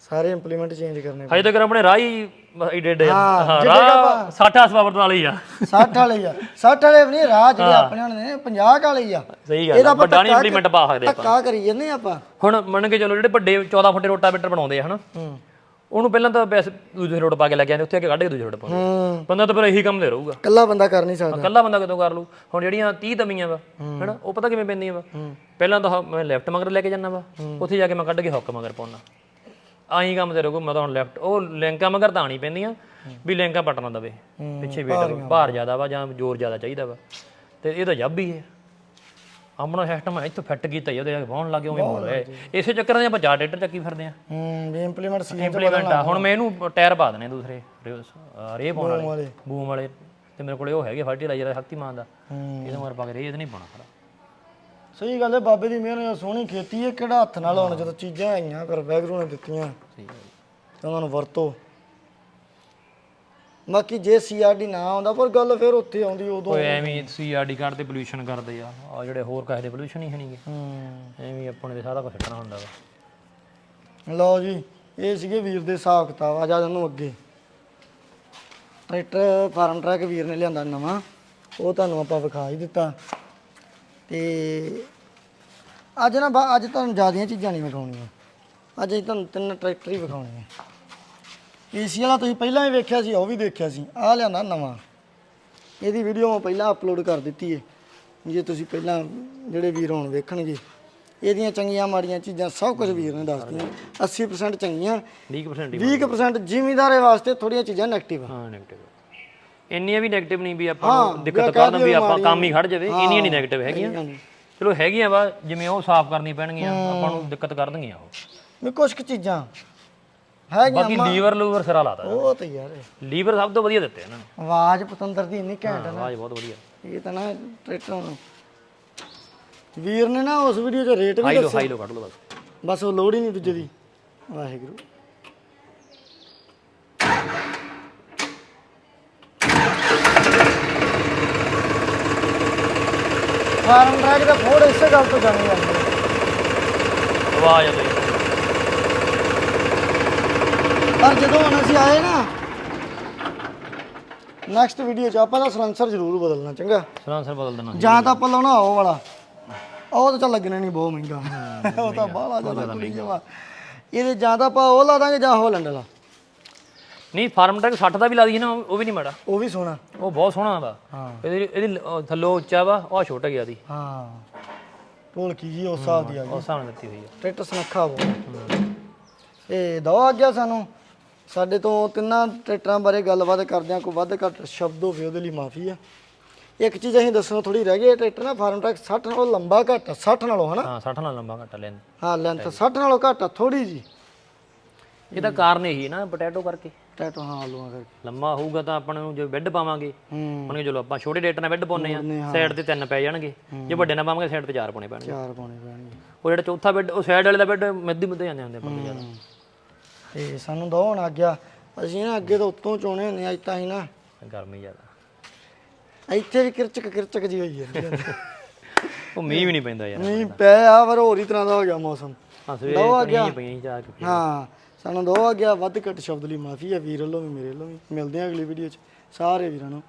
ਸਾਰੇ ਇੰਪਲੀਮੈਂਟ ਚੇਂਜ ਕਰਨੇ ਹਜੇ ਤੱਕ ਆਪਣੇ ਰਾਹ ਹੀ ਏਡੇ ਏਡੇ ਆ। ਹਾਂ, ਹਾਂ ਜਿੱਡੇ ਰਾਹ ਕੁ 60 ਹਾਰਸ ਪਾਵਰ ਵਾਲੇ ਹੀ ਆ। 60 ਵਾਲੇ ਆ। 60 ਵਾਲੇ ਵੀ ਨਹੀਂ ਰਾਹ ਜਿਹੜੇ ਆਪਣੇ ਹੁਣ ਨੇ 50 ਵਾਲੇ ਹੀ ਆ। ਸਹੀ ਗੱਲ ਆ, ਵੱਡਾ ਨਹੀਂ ਇੰਪਲੀਮੈਂਟ ਪਾ ਸਕਦੇ ਆਪਾਂ। ਧੱਕਾ ਕਰੀ ਜੰਨੇ ਆਪਾਂ। ਹੁਣ ਮੰਨ ਕੇ ਚਲੋ ਜਿਹੜੇ ਵੱਡੇ 14 ਫੁੱਟੇ ਰੋਟਾਵੇਟਰ ਬਣਾਉਂਦੇ ਆ ਹਨਾ? ਉਹਨੂੰ ਪਹਿਲਾਂ ਤਾਂ ਵੈਸੇ ਦੂਜੇ ਰੋਡ ਪਾ ਕੇ ਲੱਗਿਆ ਜਾਂਦੇ ਉੱਥੇ ਆ ਕੇ ਕੱਢ ਕੇ ਦੂਜੇ ਰੋਡ ਪਾ ਹੂੰ। ਬੰਦਾ ਤਾਂ ਫਿਰ ਇਹੀ ਕੰਮ ਤੇ ਰਹੂਗਾ। ਕੱਲਾ ਬੰਦਾ ਕਰ ਨਹੀਂ ਸਕਦਾ। ਇਕੱਲਾ ਬੰਦਾ ਕਿਦੋਂ ਕਰ ਲੂ ਹੁਣ ਜਿਹੜੀਆਂ 30 ਤਮੀਆਂ ਵਾ ਹੈਨਾ? ਉਹ ਪਤਾ ਕਿਵੇਂ ਪੈਂਦੀਆਂ ਵਾ? ਪਹਿਲਾਂ ਤਾਂ ਮੈਂ ਲੈਫਟ ਮਗਰ ਲੈ ਕੇ ਜਾਂਦਾ ਵਾ। ਉੱਥੇ ਜਾ ਕੇ ਮੈਂ ਕੱਢ ਕੇ ਹੁੱਕ ਮਗਰ ਪਾਉਣਾ ਆਹੀ ਕੰਮ ਤੇ ਰਹੂਗਾ ਮੈਂ ਤਾਂ ਹੁਣ ਲੈਫਟ ਉਹ ਲਿੰਕਾਂ ਮਗਰ ਤਾਂ ਆਣੀ ਪੈਂਦੀਆਂ ਵੀ ਲਿੰਕਾਂ ਪਟਣਾ ਦਵੇ ਪਿੱਛੇ ਵੇਟ ਭਾਰ ਜ਼ਿਆਦਾ ਵਾ ਜਾਂ ਜ਼ੋਰ ਜ਼ਿਆਦਾ ਚਾਹੀਦਾ ਵਾ ਤੇ ਇਹ ਤਾਂ ਜੱਬ ਹੀ ਹੈ। ਆਪਣਾ ਸਿਸਟਮ ਇੱਥੋਂ ਫਿੱਟ ਕੀਤਾ ਹੀ ਉਹਦੇ ਜਾ ਕੇ ਵਾਹਣ ਲੱਗੇ ਉਵੇਂ ਮੋੜ ਰਿਹਾ ਇਸੇ ਚੱਕਰਾਂ 'ਚ ਆਪਾਂ ਜਾ ਟਰੈਕਟਰ ਚੱਕੀ ਫਿਰਦੇ ਆ ਹੂੰ ਵੀ ਇੰਪਲੀਮੈਂਟ ਸੀ ਇੰਪਲੀਮੈਂਟ ਆ ਹੁਣ ਮੈਂ ਇਹਨੂੰ ਟਾਇਰ ਪਾ ਦਨੇ ਦੂਸਰੇ ਰੇ ਪਾਉਣ ਵਾਲੇ। ਬੂਮ ਵਾਲੇ ਤੇ ਮੇਰੇ ਕੋਲੇ ਉਹ ਹੈਗੇ ਫਰਟੀਲਾਈਜ਼ਰ ਸ਼ਕਤੀਮਾਨ ਦਾ। ਹੂੰ। ਇਹਦੇ ਮਗਰ ਪਾ ਕੇ ਰੇ ਇਹਦੇ ਨਹੀਂ ਪਾਉਣਾ ਖਰਾ ਸਹੀ ਗੱਲ ਹੈ ਬਾਬੇ ਦੀ ਮਿਹਰ ਨਾਲ ਸੋਹਣੀ ਖੇਤੀ ਹੈ ਕਿਹੜਾ ਹੱਥ ਨਾਲ ਹੁਣ ਜਦੋਂ ਚੀਜ਼ਾਂ ਆਈਆਂ ਫਿਰ ਵੈਗਰੂ ਨੇ ਦਿੱਤੀਆਂ। ਸਹੀ ਗੱਲ ਤਾਂ ਉਹਨਾਂ ਨੂੰ ਵਰਤੋ। ਬਾਕੀ ਜੇ ਸੀਆਰਡੀ ਨਾ ਆਉਂਦਾ ਪਰ ਗੱਲ ਫਿਰ ਉੱਥੇ ਆਉਂਦੀ ਉਦੋਂ ਕੋਈ ਐਵੇਂ ਸੀਆਰਡੀ ਕਾਰਡ ਤੇ ਪੋਲੂਸ਼ਨ ਕਰਦੇ ਆ। ਆ ਜਿਹੜੇ ਹੋਰ ਕਾਹਦੇ ਪੋਲੂਸ਼ਨ ਹੀ ਹਣੀਗੇ। ਹੂੰ। ਐਵੇਂ ਆਪਣੇ ਦੇ ਸਾਰਾ ਕੁਝ ਛੱਡਣਾ ਹੁੰਦਾ ਵਾ। ਲਓ ਜੀ ਇਹ ਸੀਗੇ ਵੀਰ ਦੇ ਹਿਸਾਬ ਕਿਤਾਬ ਆ ਜਾ ਉਹਨੂੰ ਅੱਗੇ। ਟਰੈਕਟਰ ਫਾਰਮ ਟਰੈਕ ਵੀਰ ਨੇ ਲਿਆਂਦਾ ਨਵਾਂ ਉਹ ਤੁਹਾਨੂੰ ਆਪਾਂ ਵਿਖਾ ਹੀ ਦਿੱਤਾ। ਤੇ ਅੱਜ ਨਾ ਬਾ- ਅੱਜ ਤੁਹਾਨੂੰ ਜ਼ਿਆਦੀਆਂ ਚੀਜ਼ਾਂ ਨਹੀਂ ਵਿਖਾਉਣੀਆਂ। ਅੱਜ ਅਸੀਂ ਤੁਹਾਨੂੰ ਤਿੰਨ ਟਰੈਕਟਰ ਹੀ ਵਿਖਾਉਣੇ ਆ। ਏਸੀ ਵਾਲਾ ਤੁਸੀਂ ਪਹਿਲਾਂ ਹੀ ਵੇਖਿਆ ਸੀ ਉਹ ਵੀ ਦੇਖਿਆ ਸੀ। ਆਹ ਲਿਆਂਦਾ ਨਵਾਂ। ਇਹਦੀ ਵੀਡੀਓ ਮੈਂ ਪਹਿਲਾਂ ਅਪਲੋਡ ਕਰ ਦਿੱਤੀ ਹੈ ਜੇ ਤੁਸੀਂ ਪਹਿਲਾਂ ਜਿਹੜੇ ਵੀਰ ਹੁਣ ਵੇਖਣਗੇ ਇਹਦੀਆਂ ਚੰਗੀਆਂ ਮਾੜੀਆਂ ਚੀਜ਼ਾਂ ਸਭ ਕੁਝ ਵੀਰ ਨੇ ਦੱਸਦੀਆਂ 80% ਚੰਗੀਆਂ 20% ਹੀ 20% ਜ਼ਿਮੀਂਦਾਰੇ ਵਾਸਤੇ ਥੋੜੀਆਂ ਚੀਜ਼ਾਂ 네ਗੇਟਿਵ ਆ। ਹਾਂ 네ਗੇਟਿਵ ਇੰਨੀਆਂ ਵੀ 네ਗੇਟਿਵ ਨਹੀਂ ਵੀ ਆਪਾਂ ਹਾਂ, ਨੂੰ ਦਿੱਕਤ ਕਰਨ ਵੀ ਆਪਾਂ ਕੰਮ ਹੀ ਖੜ ਜਾਵੇ ਇੰਨੀਆਂ ਨਹੀਂ 네ਗੇਟਿਵ ਹੈਗੀਆਂ। ਨੇ। ਚਲੋ ਹੈਗੀਆਂ ਵਾ ਜਿਵੇਂ ਉਹ ਸਾਫ਼ ਕਰਨੀ ਪੈਣਗੀਆਂ ਆਪਾਂ ਨੂੰ ਦਿੱਕਤ ਕਰ ਦੇਣਗੀਆਂ ਉਹ। ਵੀ ਕੁਝ ਕੁ ਚੀਜ਼ਾਂ ਹੈਗੀਆਂ ਬਾਕੀ ਲੀਵਰ ਲੂਵਰ ਸਿਰਾ ਲਾਤਾ ਉਹ ਤਾਂ ਯਾਰ। ਲੀਵਰ ਸਭ ਤੋਂ ਵਧੀਆ ਦਿੱਤੇ ਇਹਨਾਂ ਨੇ। ਆਵਾਜ਼ ਪਤੰਦਰ ਦੀ ਇੰਨੀ ਘੈਂਟ ਆ ਨਾ। ਆਵਾਜ਼ ਬਹੁਤ ਵਧੀਆ। ਇਹ ਤਾਂ ਨਾ ਟਰੈਕਟਰ ਹੁਣ ਵੀਰ ਨੇ ਨਾ ਉਸ ਵੀਡੀਓ 'ਚ ਰੇਟ ਵੀ ਹਾਈ ਲੋ ਦੱਸਿਆ। ਹਾਈ ਲੋ ਕੱਢ ਲੋ ਬਸ। ਬਸ ਉਹ ਲੋੜ ਹੀ ਨਹੀਂ ਦੂਜੇ ਦੀ। ਵਾਹਿਗੁਰੂ। ਫਾਰਮ ਟਰੈਕ ਦਾ ਫੋੜ ਇਸੇ ਗੱਲ ਤੋਂ ਜਾਣੀ ਜਾਂਦੀ ਹੈ। ਆਵਾਜ਼ ਆ ਬਈ। ਪਰ ਜਦੋਂ ਹੁਣ ਅਸੀਂ ਆਏ ਨਾ ਨੈਕਸਟ ਵੀਡੀਓ 'ਚ ਆਪਾਂ ਦਾ ਸਲੈਂਸਰ ਜ਼ਰੂਰ ਬਦਲਣਾ ਚੰਗਾ? ਸਲਾਂਸਰ ਬਦਲ ਦੇਣਾ ਜਾਂ ਤਾਂ ਆਪਾਂ ਲਾਉਣਾ ਉਹ ਵਾਲਾ। ਉਹ ਤਾਂ ਚੱਲ ਲੱਗਣਾ ਨਹੀਂ ਬਹੁਤ ਮਹਿੰਗਾ। ਉਹ ਤਾਂ ਬਾਹਲਾ ਜ਼ਿਆਦਾ ਕੁੜੀ ਜਵਾ ਇਹਦੇ ਜਾਂ ਤਾਂ ਆਪਾਂ ਉਹ ਲਾ ਦਾਂਗੇ ਜਾਂ ਹੋਲੈਂਡ ਵਾਲਾ ਨਹੀਂ ਫਾਰਮ ਟੈਕ 60 ਦਾ ਵੀ ਲਾ ਦਈਏ ਨਾ ਉਹ ਉਹ ਵੀ ਨਹੀਂ ਮਾੜਾ। ਉਹ ਵੀ ਸੋਹਣਾ। ਉਹ ਬਹੁਤ ਸੋਹਣਾ ਵਾ ਹਾਂ। ਇਹਦੀ ਇਹਦੀ ਉਹ ਥੱਲੋਂ ਉੱਚਾ ਵਾ ਉਹ ਛੋਟਾ ਗਿਆ ਦੀ ਹਾਂ। ਢੋਲਕੀ ਜੀ ਉਸ ਹਿਸਾਬ ਦੀ ਆ ਗਈ। ਉਸ ਹਿਸਾਬ ਨਾਲ ਦਿੱਤੀ ਹੋਈ ਆ। ਟਰੈਕਟਰ ਸੁਨੱਖਾ ਬਹੁਤ ਇਹ ਦੋ ਆ ਗਿਆ ਸਾਨੂੰ। ਸਾਡੇ ਤੋਂ ਤਿੰਨਾਂ ਟਰੈਕਟਰਾਂ ਬਾਰੇ ਗੱਲਬਾਤ ਕਰਦਿਆਂ ਕੋਈ ਵੱਧ ਘੱਟ ਸ਼ਬਦ ਹੋਵੇ ਉਹਦੇ ਲਈ ਮਾਫੀ ਆ। ਇੱਕ ਚੀਜ਼ ਅਸੀਂ ਦੱਸਣੋਂ ਥੋੜੀ ਰਹਿ ਗਈ ਇਹ ਟਰੈਕਟਰ ਨਾ ਫਾਰਮ ਟਰੈਕ 60 ਨਾਲੋਂ ਲੰਬਾ ਘੱਟ ਆ 60 ਨਾਲੋਂ ਹਨਾ? ਹਾਂ 60 ਨਾਲ ਲੰਬਾ ਘੱਟ ਲੈਂਦੇ। ਹਾਂ ਲੈਂਥ 60 ਨਾਲੋਂ ਘੱਟ ਆ ਥੋੜੀ ਜੀ ਇਹਦਾ ਕਾਰਨ ਇਹੀ ਨਾ ਪੋਟੈਟੋ ਕਰਕੇ। ਟਰੈਕਟਰ ਹਾਂ ਆਲੂਆਂ ਕਰਕੇ ਲੰਮਾ ਹੋਊਗਾ ਤਾਂ ਆਪਾਂ ਨੂੰ ਜੇ ਬੈੱਡ ਪਾਵਾਂਗੇ ਹੂੰ। ਕੇ ਚਲੋ ਆਪਾਂ ਛੋਟੇ ਡੇਟ ਨਾਲ ਬੈੱਡ ਪਾਉਨੇ ਆ ਸਾਈਡ ਤੇ ਤਿੰਨ ਪੈ ਜਾਣਗੇ। ਜੇ ਵੱਡੇ ਨਾਲ ਪਾਵਾਂਗੇ ਸਾਈਡ ਤੇ ਚਾਰ ਪਾਉਣੇ ਪੈਣਗੇ। ਚਾਰ ਪਾਉਣੇ ਪੈਣਗੇ। ਉਹ ਜਿਹੜਾ ਚੌਥਾ ਬੈੱਡ ਉਹ ਸਾਈਡ ਵਾਲੇ ਦਾ ਬੈੱਡ ਮਿੱਦੀ ਮੁੱਦੇ ਜਾਂਦੇ ਹੁੰਦੇ ਆਪਾਂ ਨੂੰ ਜ਼ਿਆਦਾ ਤੇ ਸਾਨੂੰ ਦੋ ਹੁਣ ਆ ਗਿਆ ਅਸੀਂ ਨਾ ਅੱਗੇ ਤੋਂ ਉੱਤੋਂ ਚੋਣੇ ਹੁੰਦੇ ਆ ਅੱਜ ਤਾਂ ਹੀ ਨਾ। ਗਰਮੀ ਜ਼ਿਆਦਾ। ਇੱਥੇ ਵੀ ਕਿਰਚਕ ਕਿਰਚਕ ਜੀ ਹੋਈ ਹੈ। ਉਹ ਮੀਂਹ ਵੀ ਨਹੀਂ ਪੈਂਦਾ ਯਾਰ। ਨਹੀਂ ਪਿਆ ਪਰ ਹੋਰ ਹੀ ਤਰ੍ਹਾਂ ਦਾ ਹੋ ਗਿਆ ਮੌਸਮ। ਹਾਂ ਸਵੇਰੇ ਦੋ ਆ ਪਈਆਂ ਪਈਆਂ ਸੀ ਚਾਰ ਕੁ। ਹਾਂ। ਸਾਨੂੰ ਦੋ ਆ ਗਿਆ, ਵੱਧ ਘੱਟ ਸ਼ਬਦ ਲਈ ਮਾਫੀ ਹੈ ਵੀਰ ਵੱਲੋਂ ਵੀ, ਮੇਰੇ ਵੱਲੋਂ ਵੀ। ਮਿਲਦੇ ਆ ਅਗਲੀ ਵੀਡੀਓ 'ਚ, ਸਾਰੇ ਵੀਰਾਂ ਨੂੰ।